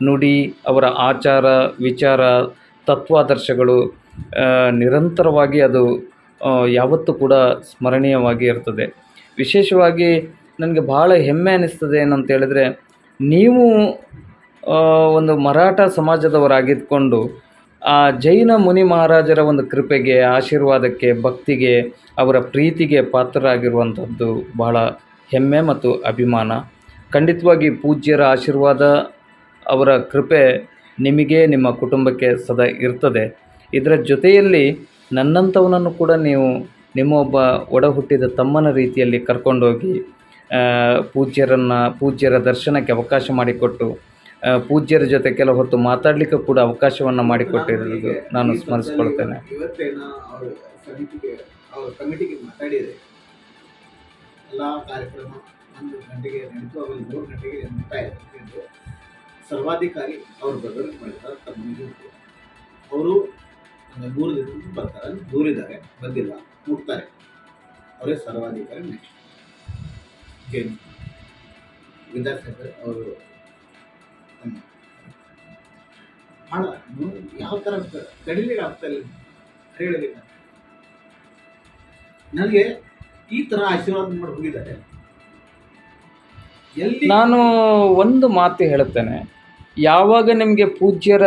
ನುಡಿ, ಅವರ ಆಚಾರ, ವಿಚಾರ, ತತ್ವಾದರ್ಶಗಳು ನಿರಂತರವಾಗಿ ಅದು ಯಾವತ್ತೂ ಕೂಡ ಸ್ಮರಣೀಯವಾಗಿ ಇರ್ತದೆ. ವಿಶೇಷವಾಗಿ ನನಗೆ ಭಾಳ ಹೆಮ್ಮೆ ಅನ್ನಿಸ್ತದೆ ಏನಂತ ಹೇಳಿದರೆ, ನೀವು ಒಂದು ಮರಾಠ ಸಮಾಜದವರಾಗಿದ್ದುಕೊಂಡು ಆ, ಜೈನ ಮುನಿ ಮಹಾರಾಜರ ಒಂದು ಕೃಪೆಗೆ, ಆಶೀರ್ವಾದಕ್ಕೆ, ಭಕ್ತಿಗೆ, ಅವರ ಪ್ರೀತಿಗೆ ಪಾತ್ರರಾಗಿರುವಂಥದ್ದು ಬಹಳ ಹೆಮ್ಮೆ ಮತ್ತು ಅಭಿಮಾನ. ಖಂಡಿತವಾಗಿ ಪೂಜ್ಯರ ಆಶೀರ್ವಾದ ಅವರ ಕೃಪೆ ನಿಮಗೆ, ನಿಮ್ಮ ಕುಟುಂಬಕ್ಕೆ ಸದಾ ಇರ್ತದೆ. ಇದರ ಜೊತೆಯಲ್ಲಿ ನನ್ನಂಥವನನ್ನು ಕೂಡ ನೀವು ನಿಮ್ಮ ಒಬ್ಬ ಒಡ ಹುಟ್ಟಿದ ತಮ್ಮನ ರೀತಿಯಲ್ಲಿ ಕರ್ಕೊಂಡೋಗಿ ಪೂಜ್ಯರನ್ನು, ಪೂಜ್ಯರ ದರ್ಶನಕ್ಕೆ ಅವಕಾಶ ಮಾಡಿಕೊಟ್ಟು ಪೂಜ್ಯರ ಜೊತೆ ಕೆಲ ಹೊತ್ತು ಮಾತಾಡಲಿಕ್ಕೆ ಕೂಡ ಅವಕಾಶವನ್ನು ಮಾಡಿಕೊಟ್ಟಿರೋದು ನಾನು ಸ್ಮರಿಸ್ಕೊಳ್ತೇನೆ. ಎಲ್ಲ ಕಾರ್ಯಕ್ರಮ ಒಂದು ಮೂರು ಗಂಟೆಗೆ ಸರ್ವಾಧಿಕಾರಿ ಅವರು ಬದಲು ಮಾಡಿದ್ದಾರೆ ತಮ್ಮ ಅವರು ಮೂರು ದಿನ ಬರ್ತಾರೆ, ದೂರಿದ್ದಾರೆ, ಬಂದಿಲ್ಲ. ಮುಟ್ತಾರೆ. ಅವರೇ ಸರ್ವಾಧಿಕಾರಿ ನೆಕ್ಸ್ಟ್ ಅವರು ನೋವು ಯಾವ ಥರ ಕಡಿಮೆ ಆಗ್ತಾ ಇಲ್ಲ ಹೇಳಲಿಲ್ಲ. ನನಗೆ ಈ ಥರ ಆಶೀರ್ವಾದ ಮಾಡಿ ಹೋಗಿದ್ದಾರೆ. ಎಲ್ಲಿ ನಾನು ಒಂದು ಮಾತು ಹೇಳುತ್ತೇನೆ. ಯಾವಾಗ ನಿಮಗೆ ಪೂಜ್ಯರ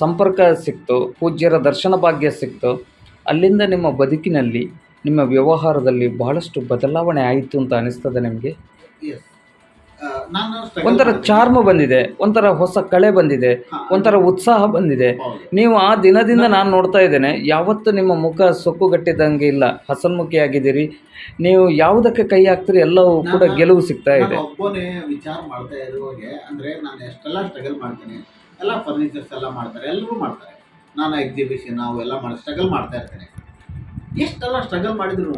ಸಂಪರ್ಕ ಸಿಕ್ತು, ಪೂಜ್ಯರ ದರ್ಶನ ಭಾಗ್ಯ ಸಿಕ್ತು ಅಲ್ಲಿಂದ ನಿಮ್ಮ ಬದುಕಿನಲ್ಲಿ ನಿಮ್ಮ ವ್ಯವಹಾರದಲ್ಲಿ ಬಹಳಷ್ಟು ಬದಲಾವಣೆ ಆಯಿತು ಅಂತ ಅನಿಸ್ತದೆ ನಿಮಗೆ? ಒಂಥರ. ಚಾರ್ಮ್ ಬಂದಿದೆ ಒಂಥರ ಹೊಸ ಕಳೆ ಬಂದಿದೆ ಒಂಥರ ಉತ್ಸಾಹ ಬಂದಿದೆ. ನೀವು ಆ ದಿನದಿಂದ ನಾನು ನೋಡ್ತಾ ಇದ್ದೇನೆ ಯಾವತ್ತು ನಿಮ್ಮ ಮುಖ ಸೊಕ್ಕುಗಟ್ಟಿದಂಗೆ ಇಲ್ಲ ಹಸನ್ಮುಖಿಯಾಗಿದ್ದೀರಿ ನೀವು ಯಾವುದಕ್ಕೆ ಕೈ ಹಾಕ್ತೀರಿ ಎಲ್ಲವೂ ಕೂಡ ಗೆಲುವು ಸಿಗ್ತಾ ಇದೆ. ಒಬ್ಬನೇ ವಿಚಾರ ಮಾಡ್ತಾ ಇರುವಾಗೆ ಅಂದ್ರೆ ನಾನು ಎಷ್ಟೆಲ್ಲ ಸ್ಟ್ರಗಲ್ ಮಾಡ್ತೀನಿ ಎಲ್ಲ ಫರ್ನಿಚರ್ಸ್ ಎಲ್ಲ ಮಾಡ್ತಾರೆ ಎಲ್ಲರೂ ಮಾಡ್ತಾರೆ. ನಾನು ಎಕ್ಸಿಬಿಷನ್ ಅವೆಲ್ಲ ಮಾಡಿ ಸ್ಟ್ರಗಲ್ ಮಾಡ್ತಾ ಇರ್ತೇನೆ. ಎಷ್ಟೆಲ್ಲ ಸ್ಟ್ರಗಲ್ ಮಾಡಿದ್ರು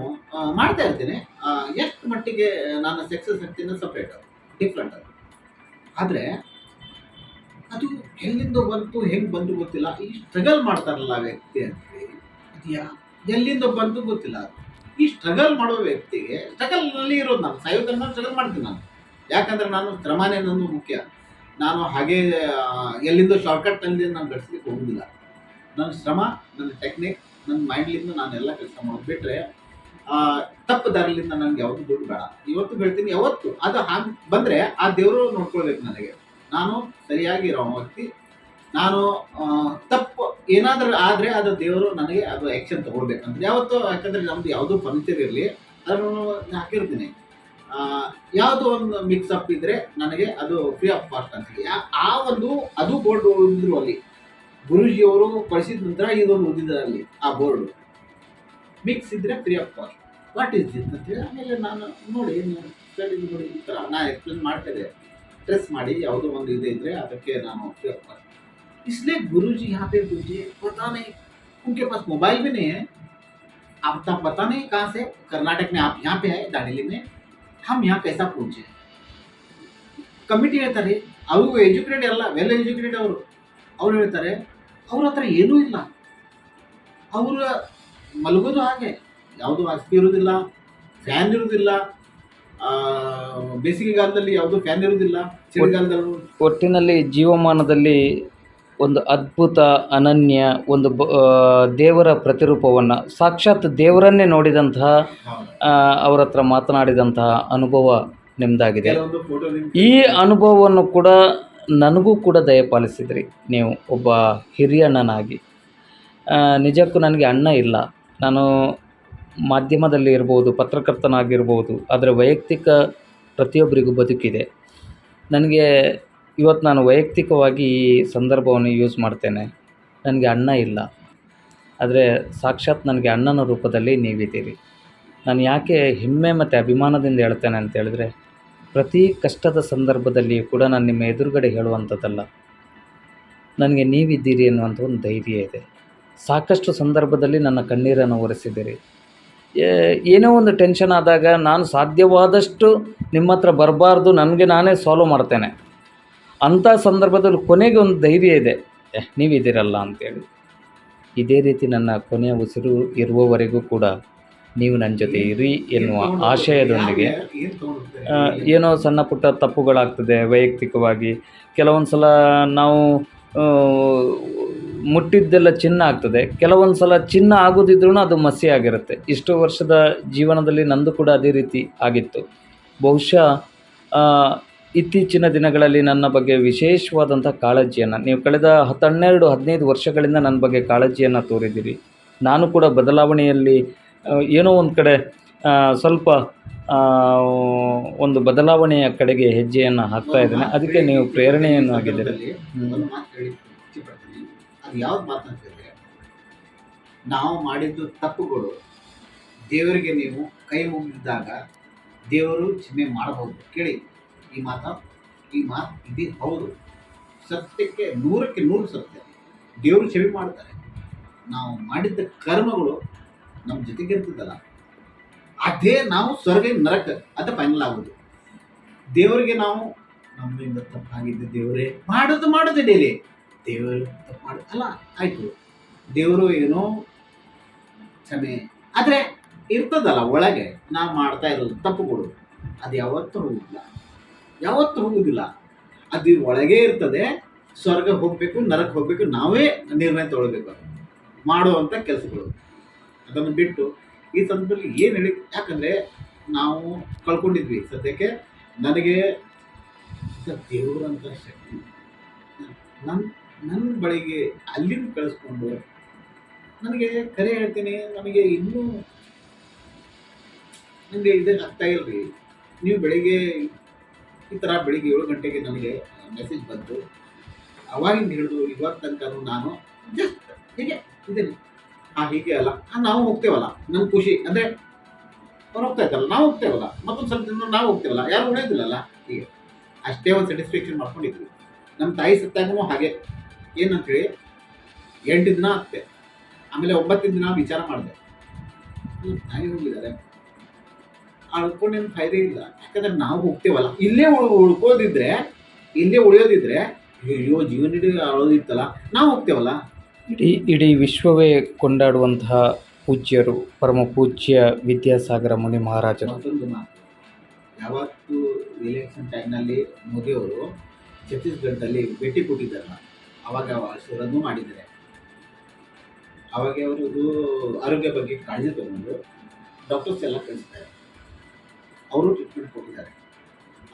ಮಾಡ್ತಾ ಇರ್ತೇನೆ. ಎಷ್ಟು ಮಟ್ಟಿಗೆ ನಾನು ಸಕ್ಸಸ್ ಆಗ್ತೀನಿ ಸಪ್ರೇಟ್ ಡಿಫ್ರೆಂಟ್ ಅದು ಆದರೆ, ಅದು ಎಲ್ಲಿಂದ ಬಂತು, ಹೆಂಗೆ ಬಂತು ಗೊತ್ತಿಲ್ಲ. ಈ ಸ್ಟ್ರಗಲ್ ಮಾಡ್ತಾರಲ್ಲ ವ್ಯಕ್ತಿ ಅಂತ ಅದು ಯಾ ಎಲ್ಲಿಂದ ಬಂತು ಗೊತ್ತಿಲ್ಲ. ಅದು ಈ ಸ್ಟ್ರಗಲ್ ಮಾಡುವ ವ್ಯಕ್ತಿಗೆ ಸ್ಟ್ರಗಲ್ನಲ್ಲಿ ಇರೋದು ನಾನು ಸಾಯೋದನ್ನ ಸ್ಟ್ರಗಲ್ ಮಾಡ್ತೀನಿ ನಾನು. ಯಾಕಂದರೆ ನಾನು ಶ್ರಮನೇ ನನ್ನ ಮುಖ್ಯ. ನಾನು ಹಾಗೆ ಎಲ್ಲಿಂದ ಶಾರ್ಟ್ಕಟ್ ತಂದಿದ್ದು ನಾನು ಗಳಿಸ್ಲಿಕ್ಕೆ ಹೋಗುದಿಲ್ಲ. ನನ್ನ ಶ್ರಮ, ನನ್ನ ಟೆಕ್ನಿಕ್ ನನ್ನ ಮೈಂಡ್ಲಿಂದ ನಾನು ಎಲ್ಲ ಕೆಲಸ ಮಾಡೋದು ಬಿಟ್ಟರೆ ತಪ್ಪು ದಾರಿಲಿಂದ ನನಗೆ ಯಾವುದು ದುಡ್ಡು ಬೇಡ. ಇವತ್ತು ಹೇಳ್ತೀನಿ, ಯಾವತ್ತು? ಅದು ಹಾಗೆ ಬಂದರೆ ಆ ದೇವರು ನೋಡ್ಕೊಳ್ಬೇಕು ನನಗೆ. ನಾನು ಸರಿಯಾಗಿ ಇರೋ ವ್ಯಕ್ತಿ ನಾನು ತಪ್ಪು, ಏನಾದರೂ ಆದರೆ ಅದು ದೇವರು ನನಗೆ ಅದು ಆ್ಯಕ್ಷನ್ ತಗೊಳ್ಬೇಕಂತ ಯಾವತ್ತು, ಯಾಕಂದರೆ ನಮ್ದು ಯಾವುದೋ ಫರ್ನಿಚರ್ ಇರಲಿ, ಅದನ್ನು ನಾನು ಹಾಕಿರ್ತೀನಿ. ಯಾವುದೋ ಒಂದು ಮಿಕ್ಸ್ ಅಪ್ ಇದ್ದರೆ ನನಗೆ ಅದು ಫ್ರೀ ಆಫ್ ಕಾಸ್ಟ್ ಅಂತ. ಆ ಒಂದು, ಅದು ಗೋಲ್ಡ್ ಉಳಿದ್ರು ಅಲ್ಲಿ. ಗುರೂಜಿಯವರು ಕಳಿಸಿದ ನಂತರ ಇದೊಂದು ಉಳಿದಿದೆ ಅಲ್ಲಿ ಆ ಬೋರ್ಡು ಮಿಕ್ಸ್ ಇದ್ದರೆ free of cost what is this ಅಂತೇಳಿ ಆಮೇಲೆ ನಾನು ನೋಡಿ ನೀವು study ನೋಡಿ ಈ ಥರ ನಾನು ಎಕ್ಸ್ಪ್ಲೇನ್ ಮಾಡ್ತಿದ್ದೆ ಟ್ರೆಸ್ ಮಾಡಿ ಯಾವುದೋ ಒಂದು ಇದು ಇದ್ದರೆ ಅದಕ್ಕೆ ನಾನು ಫ್ರೀ ಆಫ್ ಕಾಸ್ಟ್ इसलिए गुरु जी यहाँ पे मुझे पता नहीं उनके पास मोबाइल भी नहीं है अब तक पता नहीं कहाँ से कर्नाटक में आप यहाँ पे है दांडेली में हम यहाँ कैसा पहुँचे ಕಮಿಟಿ ಹೇಳ್ತಾರೆ ಅವರು ಎಜುಕೇಟೆಡ್ ಅಲ್ಲ ವೆಲ್ ಎಜುಕೇಟೆಡ್ ಅವರು ಅವ್ರು ಹೇಳ್ತಾರೆ ಅವ್ರ ಹತ್ರ ಏನೂ ಇಲ್ಲ. ಅವರ ಮಲಗೋದು ಹಾಗೆ. ಯಾವುದು ಆಸ್ತಿ ಇರೋದಿಲ್ಲ ಫ್ಯಾನ್ ಇರೋದಿಲ್ಲ ಬೇಸಿಗೆಗಾಲದಲ್ಲಿ ಯಾವುದು ಫ್ಯಾನ್ ಇರೋದಿಲ್ಲ ಚಳಿಗಾಲದಲ್ಲಿ. ಒಟ್ಟಿನಲ್ಲಿ ಜೀವಮಾನದಲ್ಲಿ ಒಂದು ಅದ್ಭುತ ಅನನ್ಯ ಒಂದು ಬ ದೇವರ ಪ್ರತಿರೂಪವನ್ನು ಸಾಕ್ಷಾತ್ ದೇವರನ್ನೇ ನೋಡಿದಂತಹ ಅವರ ಅವ್ರ ಹತ್ರ ಮಾತನಾಡಿದಂತಹ ಅನುಭವ ನಿಮ್ಮದಾಗಿದೆ ಈ ಅನುಭವವನ್ನು ಕೂಡ ನನಗೂ ಕೂಡ ದಯಪಾಲಿಸಿದ್ರಿ ನೀವು ಒಬ್ಬ ಹಿರಿಯಣ್ಣನಾಗಿ. ನಿಜಕ್ಕೂ ನನಗೆ ಅಣ್ಣ ಇಲ್ಲ. ನಾನು ಮಾಧ್ಯಮದಲ್ಲಿ ಇರ್ಬೋದು, ಪತ್ರಕರ್ತನಾಗಿರ್ಬೋದು, ಆದರೆ ವೈಯಕ್ತಿಕ ಪ್ರತಿಯೊಬ್ಬರಿಗೂ ಬದುಕಿದೆ. ನನಗೆ ಇವತ್ತು ನಾನು ವೈಯಕ್ತಿಕವಾಗಿ ಈ ಸಂದರ್ಭವನ್ನು ಯೂಸ್ ಮಾಡ್ತೇನೆ. ನನಗೆ ಅಣ್ಣ ಇಲ್ಲ. ಆದರೆ ಸಾಕ್ಷಾತ್ ನನಗೆ ಅಣ್ಣನ ರೂಪದಲ್ಲಿ ನೀವಿದ್ದೀರಿ. ನಾನು ಯಾಕೆ ಹೆಮ್ಮೆ ಮತ್ತು ಅಭಿಮಾನದಿಂದ ಹೇಳ್ತೇನೆ ಅಂತ ಹೇಳಿದ್ರೆ ಪ್ರತಿ ಕಷ್ಟದ ಸಂದರ್ಭದಲ್ಲಿಯೂ ಕೂಡ ನಾನು ನಿಮ್ಮ ಎದುರುಗಡೆ ಹೇಳುವಂಥದ್ದಲ್ಲ. ನನಗೆ ನೀವಿದ್ದೀರಿ ಅನ್ನುವಂಥ ಒಂದು ಧೈರ್ಯ ಇದೆ. ಸಾಕಷ್ಟು ಸಂದರ್ಭದಲ್ಲಿ ನನ್ನ ಕಣ್ಣೀರನ್ನು ಒರೆಸಿದ್ದೀರಿ. ಏನೋ ಒಂದು ಟೆನ್ಷನ್ ಆದಾಗ ನಾನು ಸಾಧ್ಯವಾದಷ್ಟು ನಿಮ್ಮ ಹತ್ರ ಬರಬಾರ್ದು, ನನಗೆ ನಾನೇ ಸಾಲ್ವ್ ಮಾಡ್ತೇನೆ. ಅಂಥ ಸಂದರ್ಭದಲ್ಲಿ ಕೊನೆಗೆ ಒಂದು ಧೈರ್ಯ ಇದೆ. ನೀವಿದ್ದೀರಲ್ಲ ಅಂತೇಳಿ. ಇದೇ ರೀತಿ ನನ್ನ ಕೊನೆಯ ಉಸಿರು ಇರುವವರೆಗೂ ಕೂಡ ನೀವು ನನ್ನ ಜೊತೆ ಇರಿ ಎನ್ನುವ ಆಶಯದೊಂದಿಗೆ. ಏನು ಸಣ್ಣ ಪುಟ್ಟ ತಪ್ಪುಗಳಾಗ್ತದೆ ವೈಯಕ್ತಿಕವಾಗಿ. ಕೆಲವೊಂದು ಸಲ ನಾವು ಮುಟ್ಟಿದ್ದೆಲ್ಲ ಚಿನ್ನ ಆಗ್ತದೆ. ಕೆಲವೊಂದು ಸಲ ಚಿನ್ನ ಆಗೋದಿದ್ರೂ ಅದು ಮಸಿ ಆಗಿರುತ್ತೆ. ಇಷ್ಟು ವರ್ಷದ ಜೀವನದಲ್ಲಿ ನಂದು ಕೂಡ ಅದೇ ರೀತಿ ಆಗಿತ್ತು. ಬಹುಶಃ ಇತ್ತೀಚಿನ ದಿನಗಳಲ್ಲಿ ನನ್ನ ಬಗ್ಗೆ ವಿಶೇಷವಾದಂಥ ಕಾಳಜಿಯನ್ನು ನೀವು ಕಳೆದ ಹತ್ತು ಹನ್ನೆರಡು ಹದಿನೈದು ವರ್ಷಗಳಿಂದ ನನ್ನ ಬಗ್ಗೆ ಕಾಳಜಿಯನ್ನು ತೋರಿದ್ದೀರಿ. ನಾನು ಕೂಡ ಬದಲಾವಣೆಯಲ್ಲಿ ಏನೋ ಒಂದು ಕಡೆ ಸ್ವಲ್ಪ ಒಂದು ಬದಲಾವಣೆಯ ಕಡೆಗೆ ಹೆಜ್ಜೆಯನ್ನು ಹಾಕ್ತಾ ಇದ್ದೇನೆ. ಅದಕ್ಕೆ ನೀವು ಪ್ರೇರಣೆಯನ್ನು ಆಗಿದ್ದೀರಿ ಯಾವ್ದು ನಾವು ಮಾಡಿದ್ದು ತಪ್ಪುಗಳು. ದೇವರಿಗೆ ನೀವು ಕೈ ಮುಗಿದಾಗ ದೇವರು ಕ್ಷಮೆ ಮಾಡಬಹುದು. ಕೇಳಿ, ಈ ಮಾತ, ಈ ಮಾತು ಇದು ಹೌದು. ಸತ್ಯಕ್ಕೆ ನೂರಕ್ಕೆ ನೂರು ಸತ್ಯ. ದೇವರು ಕ್ಷಮೆ ಮಾಡ್ತಾರೆ. ನಾವು ಮಾಡಿದ್ದ ಕರ್ಮಗಳು ನಮ್ಮ ಜೊತೆಗೆ ಇರ್ತದಲ್ಲ, ಅದೇ ನಾವು ಸ್ವರ್ಗ ನರಕ, ಅದು ಫೈನಲ್ ಆಗೋದು. ದೇವರಿಗೆ ನಾವು ನಮ್ಮಿಂದ ತಪ್ಪಾಗಿದ್ದು ದೇವರೇ ಮಾಡೋದು ಮಾಡೋದು ಡೈಲಿ ದೇವರು ತಪ್ಪು ಮಾಡ, ಅಲ್ಲ, ಆಯ್ತು. ದೇವರು ಏನೋ ಕ್ಷಮೆ, ಆದರೆ ಇರ್ತದಲ್ಲ ಒಳಗೆ, ನಾವು ಮಾಡ್ತಾ ಇರೋದು ತಪ್ಪುಗಳು ಅದು ಯಾವತ್ತೂ ಹೋಗುದಿಲ್ಲ. ಯಾವತ್ತೂ ಹೋಗುದಿಲ್ಲ. ಅದು ಒಳಗೆ ಇರ್ತದೆ, ಸ್ವರ್ಗ ಹೋಗಬೇಕು, ನರಕ ಹೋಗಬೇಕು, ನಾವೇ ನಿರ್ಣಯ ತಗೊಳ್ಬೇಕು ಮಾಡುವಂಥ ಕೆಲಸಗಳು. ಅದನ್ನು ಬಿಟ್ಟು ಈ ಸಂದರ್ಭದಲ್ಲಿ ಏನು ಹೇಳಿ ಯಾಕಂದರೆ ನಾವು ಕಳ್ಕೊಂಡಿದ್ವಿ ಸದ್ಯಕ್ಕೆ. ನನಗೆ ದೇವರಂತ ಶಕ್ತಿ. ನನ್ನ ನನ್ನ ಬಳಿಗೆ ಅಲ್ಲಿಂದ ಕಳಿಸ್ಕೊಂಡು ನನಗೆ ಕರೆ ಹೇಳ್ತೀನಿ ನನಗೆ ಇನ್ನೂ ನನಗೆ ಇದೇ ಆಗ್ತಾ ಇಲ್ರಿ. ನೀವು ಬೆಳಿಗ್ಗೆ ಈ ಥರ ಬೆಳಿಗ್ಗೆ ಏಳು ಗಂಟೆಗೆ ನನಗೆ ಮೆಸೇಜ್ ಬಂತು. ಅವಾಗಿಂದ ಹಿಡಿದು ಇವಾಗ ತನಕ ನಾನು ಜಸ್ಟ್ ಹೀಗೆ ಇದೇನೆ ಹಾಂ ಹೀಗೆ ಅಲ್ಲ. ಆ, ನಾವು ಹೋಗ್ತೇವಲ್ಲ. ನನ್ನ ಖುಷಿ. ಅಂದರೆ ಅವ್ರು ಹೋಗ್ತಾ ಇದ್ದಾರಲ್ಲ ನಾವು ಹೋಗ್ತೇವಲ್ಲ. ಮತ್ತೊಂದು ಸ್ವಲ್ಪ ದಿನ ನಾವು ಹೋಗ್ತೇವಲ್ಲ. ಯಾರು ಉಳಿಯೋದಿಲ್ಲಲ್ಲ ಹೀಗೆ. ಅಷ್ಟೇ ಒಂದು ಸ್ಯಾಟಿಸ್ಫ್ಯಾಕ್ಷನ್ ಮಾಡ್ಕೊಂಡಿದ್ವಿ. ನಮ್ಮ ತಾಯಿ ಸತ್ತಾಗೂ ಹಾಗೆ. ಏನಂತೇಳಿ ಎಂಟು ದಿನ ಆಗ್ತೆ. ಆಮೇಲೆ ಒಂಬತ್ತು ದಿನ ವಿಚಾರ ಮಾಡಿದೆ. ತಾಯಿ ಹೋಗಿದ್ದಾರೆ ಅಳ್ಕೊಂಡೇನು ಫೈದೆ ಇಲ್ಲ. ಯಾಕಂದ್ರೆ ನಾವು ಹೋಗ್ತೇವಲ್ಲ. ಇಲ್ಲೇ ಉಳ್ ಉಳ್ಕೋದಿದ್ರೆ ಇಲ್ಲೇ ಉಳಿಯೋದಿದ್ರೆ ಅಯ್ಯೋ ಜೀವನ ಅಳೋದಿತ್ತಲ್ಲ. ನಾವು ಹೋಗ್ತೇವಲ್ಲ. ಇಡೀ ಇಡೀ ವಿಶ್ವವೇ ಕೊಂಡಾಡುವಂತಹ ಪೂಜ್ಯರು, ಪರಮ ಪೂಜ್ಯ ವಿದ್ಯಾಸಾಗರ ಮುನಿ ಮಹಾರಾಜರು. ಯಾವತ್ತು ಎಲೆಕ್ಷನ್ ಟೈಮ್ನಲ್ಲಿ ಮೋದಿಯವರು ಛತ್ತೀಸ್ಗಢದಲ್ಲಿ ಭೇಟಿ ಕೊಟ್ಟಿದ್ದಾರಲ್ಲ, ಅವಾಗ ರದ್ದು ಮಾಡಿದ್ದಾರೆ. ಅವಾಗ ಅವರು ಆರೋಗ್ಯ ಬಗ್ಗೆ ಕಾಳಜಿ ತಗೊಂಡು ಡಾಕ್ಟರ್ಸ್ ಎಲ್ಲ ಕಳಿಸ್ತಾರೆ ಅವರು ಟ್ರೀಟ್ಮೆಂಟ್ ಕೊಟ್ಟಿದ್ದಾರೆ.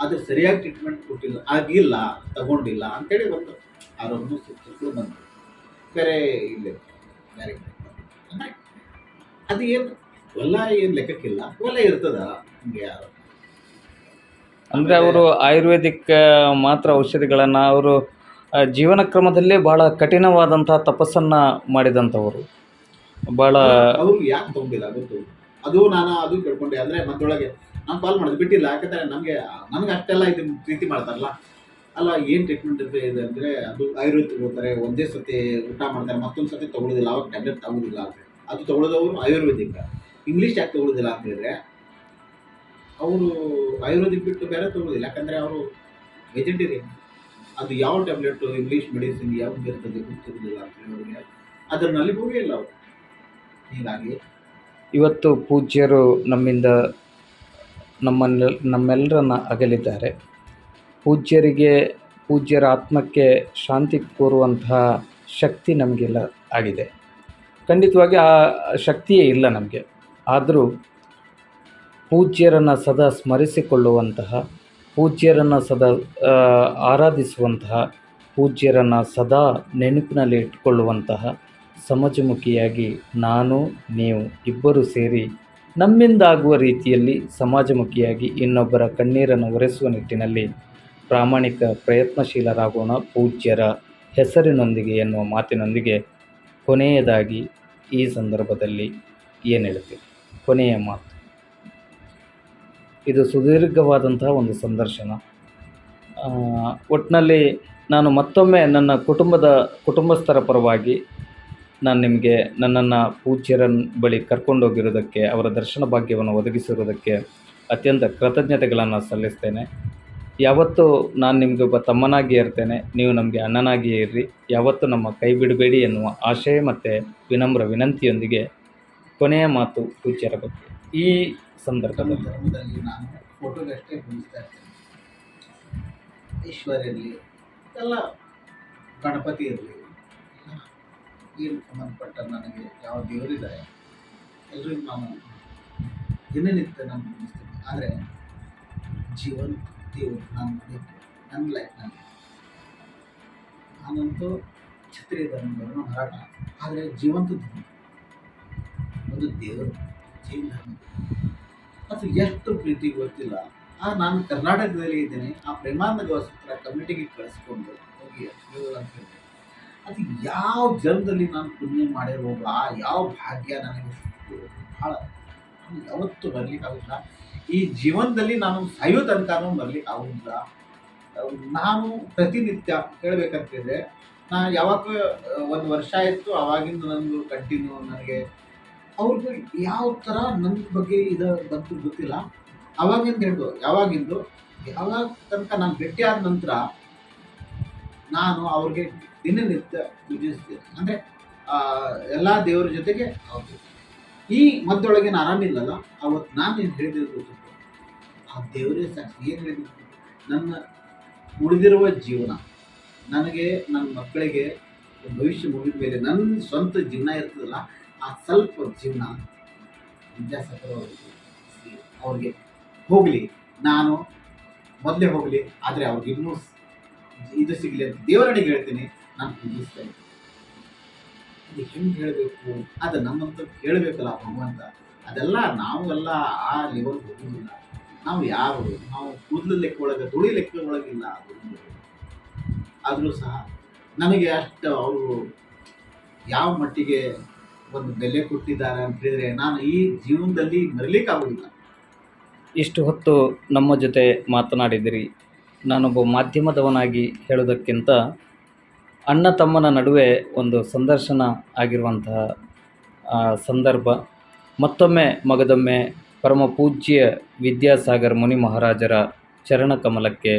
ಆದರೆ ಸರಿಯಾಗಿ ಟ್ರೀಟ್ಮೆಂಟ್ ಕೊಟ್ಟಿಲ್ಲ, ಆಗಿಲ್ಲ, ತಗೊಂಡಿಲ್ಲ ಅಂತೇಳಿ ಒಂದು ಆರೋಗ್ಯ ಶಿಕ್ಷಕರು ಬಂದರು ಬೇರೆ ಇಲ್ಲಿ ಬೇರೆ ಕಡೆ. ಅದು ಏನು ಹೊಲ ಏನು ಲೆಕ್ಕಕ್ಕಿಲ್ಲ. ಹೊಲ ಇರ್ತದ ಹಿಂಗೆ ಯಾರು. ಅಂದರೆ ಅವರು ಆಯುರ್ವೇದಿಕ್ ಮಾತ್ರ ಔಷಧಿಗಳನ್ನು ಅವರು ಜೀವನ ಕ್ರಮದಲ್ಲೇ ಭಾಳ ಕಠಿಣವಾದಂಥ ತಪಸ್ಸನ್ನು ಮಾಡಿದಂಥವರು. ಭಾಳ ಅವರು ಯಾಕೆ ತಗೊಂಡಿಲ್ಲ ಗೊತ್ತು. ಅದು ನಾನು ಅದು ಕೇಳ್ಕೊಂಡೆ. ಅಂದ್ರೆ ಮತ್ತೊಳಗೆ ನಾನು ಕಾಲ್ ಮಾಡೋದು ಬಿಟ್ಟಿಲ್ಲ. ಯಾಕಂದರೆ ನಮಗೆ ನನಗೆ ಅಷ್ಟೆಲ್ಲ ಇದು ಪ್ರೀತಿ ಮಾಡ್ತಾರಲ್ಲ. ಅಲ್ಲ, ಏನು ಟ್ರೀಟ್ಮೆಂಟ್ ಇದೆ ಅಂದರೆ ಅದು ಆಯುರ್ವೇದ ತಗೋತಾರೆ, ಒಂದೇ ಸತಿ ಊಟ ಮಾಡ್ತಾರೆ, ಮತ್ತೊಂದು ಸತಿ ತಗೊಳ್ಳೋದಿಲ್ಲ ಅವಾಗ ಟ್ಯಾಬ್ಲೆಟ್ ತಗೋದಿಲ್ಲ ಅಂತ ಅದು ತಗೊಳ್ಳೋದವರು ಆಯುರ್ವೇದಿಕ್. ಇಂಗ್ಲೀಷ್ ಯಾಕೆ ತಗೊಳ್ಳೋದಿಲ್ಲ ಅಂತ ಹೇಳಿದ್ರೆ, ಅವರು ಆಯುರ್ವೇದಿಕ್ ಬಿಟ್ಟು ಬೇರೆ ತಗೊಳ್ಳೋದಿಲ್ಲ ಯಾಕಂದರೆ ಅವರು ವೆಜಿಟೇರಿಯನ್ ಅದು ಯಾವ ಟ್ಯಾಬ್ಲೆಟ್ ಇಂಗ್ಲೀಷ್ ಮೆಡಿಸಿನ್ ಯಾವ್ದು ಇರ್ತದೆ ಗೊತ್ತಿರೋದಿಲ್ಲ ಅಂತ ಹೇಳಿದ್ರೆ ಅದರಲ್ಲಿ ಹೋಗೇ ಇಲ್ಲ ಅವರು. ಹೀಗಾಗಿ ಇವತ್ತು ಪೂಜ್ಯರು ನಮ್ಮಿಂದ ನಮ್ಮನ್ನ ನಮ್ಮೆಲ್ಲರನ್ನ ಅಗಲಿದ್ದಾರೆ. ಪೂಜ್ಯರಿಗೆ, ಪೂಜ್ಯರ ಆತ್ಮಕ್ಕೆ ಶಾಂತಿ ಕೋರುವಂತಹ ಶಕ್ತಿ ನಮಗೆಲ್ಲ ಆಗಿದೆ. ಖಂಡಿತವಾಗಿ ಆ ಶಕ್ತಿಯೇ ಇಲ್ಲ ನಮಗೆ. ಆದರೂ ಪೂಜ್ಯರನ್ನು ಸದಾ ಸ್ಮರಿಸಿಕೊಳ್ಳುವಂತಹ, ಪೂಜ್ಯರನ್ನು ಸದಾ ಆರಾಧಿಸುವಂತಹ, ಪೂಜ್ಯರನ್ನು ಸದಾ ನೆನಪಿನಲ್ಲಿ ಇಟ್ಕೊಳ್ಳುವಂತಹ ಸಮಾಜಮುಖಿಯಾಗಿ ನಾನು, ನೀವು ಇಬ್ಬರು ಸೇರಿ ನಮ್ಮಿಂದಾಗುವ ರೀತಿಯಲ್ಲಿ ಸಮಾಜಮುಖಿಯಾಗಿ ಇನ್ನೊಬ್ಬರ ಕಣ್ಣೀರನ್ನು ಒರೆಸುವ ನಿಟ್ಟಿನಲ್ಲಿ ಪ್ರಾಮಾಣಿಕ ಪ್ರಯತ್ನಶೀಲರಾಗೋಣ ಪೂಜ್ಯರ ಹೆಸರಿನೊಂದಿಗೆ ಎನ್ನುವ ಮಾತಿನೊಂದಿಗೆ ಕೊನೆಯದಾಗಿ ಈ ಸಂದರ್ಭದಲ್ಲಿ ಏನು ಹೇಳ್ತೀವಿ? ಕೊನೆಯ ಮಾತು. ಇದು ಸುದೀರ್ಘವಾದಂತಹ ಒಂದು ಸಂದರ್ಶನ. ಒಟ್ಟಿನಲ್ಲಿ ನಾನು ಮತ್ತೊಮ್ಮೆ ನನ್ನ ಕುಟುಂಬದ ಕುಟುಂಬಸ್ಥರ ಪರವಾಗಿ ನಾನು ನಿಮಗೆ ನನ್ನನ್ನು ಪೂಜ್ಯರ ಬಳಿ ಕರ್ಕೊಂಡೋಗಿರೋದಕ್ಕೆ ಅವರ ದರ್ಶನ ಭಾಗ್ಯವನ್ನು ಒದಗಿಸಿರೋದಕ್ಕೆ ಅತ್ಯಂತ ಕೃತಜ್ಞತೆಗಳನ್ನು ಸಲ್ಲಿಸ್ತೇನೆ. ಯಾವತ್ತೂ ನಾನು ನಿಮಗೆ ಒಬ್ಬ ತಮ್ಮನಾಗಿ ಇರ್ತೇನೆ, ನೀವು ನಮಗೆ ಅಣ್ಣನಾಗಿಯೇ ಇರ್ರಿ. ಯಾವತ್ತೂ ನಮ್ಮ ಕೈ ಬಿಡಬೇಡಿ ಎನ್ನುವ ಆಶಯ ಮತ್ತು ವಿನಮ್ರ ವಿನಂತಿಯೊಂದಿಗೆ ಕೊನೆಯ ಮಾತು ಪೂಜ್ಯರ ಬಗ್ಗೆ. ಈ ಸಂದರ್ಭದಲ್ಲಿ ನಾನು ಈಶ್ವರ ಇರಲಿ ಎಲ್ಲ ಗಣಪತಿ ಇರಲಿ ನನಗೆ ಯಾವ ಎಲ್ಲರಿಗೂ ನಾನು ದಿನನಿತ್ಯ ನಾನು ಆದರೆ ಜೀವನ್ ದೇವರು ನಾನು ಬೇಕು ನನ್ನ ಲೈಫ್ನಲ್ಲಿ ನಾನಂತೂ ಕ್ಷತ್ರಿಯ ಧರ್ಮದವನು ಹೋರಾಟ ಆದರೆ ಜೀವಂತ ಧರ್ಮ. ಒಂದು ದೇವರು, ಜೈನ ಧರ್ಮ. ಅದು ಎಷ್ಟು ಪ್ರೀತಿ ಗೊತ್ತಿಲ್ಲ. ಆ, ನಾನು ಕರ್ನಾಟಕದಲ್ಲಿ ಇದ್ದೇನೆ. ಆ ಪ್ರೇಮಾನಂದ ಗೋಸ್ಕರ ಕಮಿಟಿಗೆ ಕಳಿಸ್ಕೊಂಡು ಹೋಗಿ ಅಂತ ಹೇಳಿದೆ ಅದು ಯಾವ ಜನ್ಮದಲ್ಲಿ ನಾನು ಪುಣ್ಯ ಮಾಡಿರ್ಬೋದು ಆ ಯಾವ ಭಾಗ್ಯ ನನಗೆ ಭಾಳ ನಾನು ಯಾವತ್ತೂ ಬರ್ಲಿಕ್ಕೆ ಆಗುತ್ತಿಲ್ಲ ಈ ಜೀವನದಲ್ಲಿ ನಾನು ಸಾಯೋ ತನಕನೂ ಬರಲಿ ಆಗುದಿಲ್ಲ ನಾನು ಪ್ರತಿನಿತ್ಯ ಹೇಳ್ಬೇಕಂತಿದ್ರೆ ನಾ ಯಾವಾಗ ಒಂದು ವರ್ಷ ಆಯಿತು ಆವಾಗಿಂದ ನಂದು ಕಂಟಿನ್ಯೂ ನನಗೆ ಅವ್ರದ್ದು ಯಾವ ಥರ ನನ್ನ ಬಗ್ಗೆ ಇದು ಬಂತು ಗೊತ್ತಿಲ್ಲ. ಅವಾಗಿಂದ ಹಿಡಿದು ಯಾವಾಗಿಂದು, ಯಾವಾಗ ತನಕ ನಾನು ಭೇಟಿ ಆದ ನಂತರ ನಾನು ಅವ್ರಿಗೆ ದಿನನಿತ್ಯ ಪೂಜಿಸ್ತೀನಿ. ಅಂದರೆ ಎಲ್ಲ ದೇವರ ಜೊತೆಗೆ ಈ ಮದ್ದೊಳಗೆ ನಾನು ಆರಾಮಿಲ್ಲಲ್ಲ ಅವತ್ತು ನಾನು ಏನು ಹೇಳಿದ್ರು ಆ ದೇವರೇ ಸಾಕ್ಷಿ ಏನು ಹೇಳಿದ್ರು ನನ್ನ ಉಳಿದಿರುವ ಜೀವನ, ನನಗೆ ನನ್ನ ಮಕ್ಕಳಿಗೆ ಭವಿಷ್ಯ ಮುಗಿದ ಮೇಲೆ ನನ್ನ ಸ್ವಂತ ಜೀವನ ಇರ್ತದಲ್ಲ, ಆ ಸ್ವಲ್ಪ ಜೀವನ ವಿದ್ಯಾಸಾಗರ ಅವ್ರಿಗೆ ಹೋಗಲಿ. ನಾನು ಮೊದಲೇ ಹೋಗಲಿ, ಆದರೆ ಅವ್ರಿಗೆ ಇನ್ನೂ ಇದು ಸಿಗಲಿ ಅಂತ ದೇವರಡಿಗೆ ಹೇಳ್ತೀನಿ. ನಾನು ಪೂಜಿಸ್ತಾ ಅದು ಹೆಂಗೆ ಹೇಳಬೇಕು? ಅದು ನಮ್ಮಂತ ಕೇಳಬೇಕಲ್ಲ ಭಗವಂತ. ಅದೆಲ್ಲ ನಾವೆಲ್ಲ ಆ ಲೆವೆಲ್ ಹೋಗುದಿಲ್ಲ ನಾವು ಯಾರು? ನಾವು ಕೂದಲು ಲೆಕ್ಕ ಒಳಗೆ ತುಳಿ ಲೆಕ್ಕ ಒಳಗಿಲ್ಲ ಆದರೂ ಸಹ ನನಗೆ ಅಷ್ಟು ಅವರು ಯಾವ ಮಟ್ಟಿಗೆ ಒಂದು ಬೆಲೆ ಕೊಟ್ಟಿದ್ದಾರೆ ಅಂತ ಹೇಳಿದರೆ ನಾನು ಈ ಜೀವನದಲ್ಲಿ ಮರಲಿಕ್ಕಾಗೋದಿಲ್ಲ ಇಷ್ಟು ಹೊತ್ತು ನಮ್ಮ ಜೊತೆ ಮಾತನಾಡಿದಿರಿ ನಾನೊಬ್ಬ ಮಾಧ್ಯಮದವನಾಗಿ ಹೇಳೋದಕ್ಕಿಂತ ಅಣ್ಣ ತಮ್ಮನ ನಡುವೆ ಒಂದು ಸಂದರ್ಶನ ಆಗಿರುವಂತಹ ಸಂದರ್ಭ. ಮತ್ತೊಮ್ಮೆ ಮಗದೊಮ್ಮೆ ಪರಮ ಪೂಜ್ಯ ವಿದ್ಯಾಸಾಗರ್ ಮುನಿ ಮಹಾರಾಜರ ಚರಣ ಕಮಲಕ್ಕೆ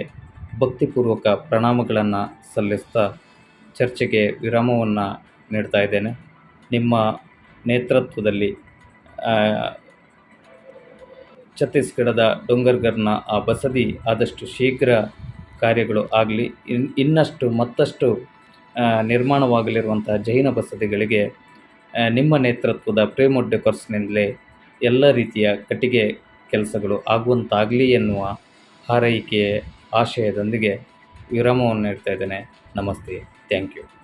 ಭಕ್ತಿಪೂರ್ವಕ ಪ್ರಣಾಮಗಳನ್ನು ಸಲ್ಲಿಸ್ತಾ ಚರ್ಚೆಗೆ ವಿರಾಮವನ್ನು ನೀಡ್ತಾ ಇದ್ದೇನೆ. ನಿಮ್ಮ ನೇತೃತ್ವದಲ್ಲಿ ಛತ್ತೀಸ್ಗಢದ ಡೊಂಗರ್ಗರ್ನ ಆ ಬಸದಿ ಆದಷ್ಟು ಶೀಘ್ರ ಕಾರ್ಯಗಳು ಆಗಲಿ, ಇನ್, ಇನ್ನಷ್ಟು ಮತ್ತಷ್ಟು ನಿರ್ಮಾಣವಾಗಲಿರುವಂತಹ ಜೈನ ಬಸದಿಗಳಿಗೆ ನಿಮ್ಮ ನೇತೃತ್ವದ ಪ್ರೇಮೋಡ್ ಡೆಕೋರ್ಸ್ನಿಂದಲೇ ಎಲ್ಲ ರೀತಿಯ ಕಟ್ಟಿಗೆ ಕೆಲಸಗಳು ಆಗುವಂತಾಗಲಿ ಎನ್ನುವ ಹಾರೈಕೆಯ ಆಶಯದೊಂದಿಗೆ ವಿರಾಮವನ್ನು ನೀಡ್ತಾ ಇದ್ದೇನೆ. ನಮಸ್ತೆ. Thank you.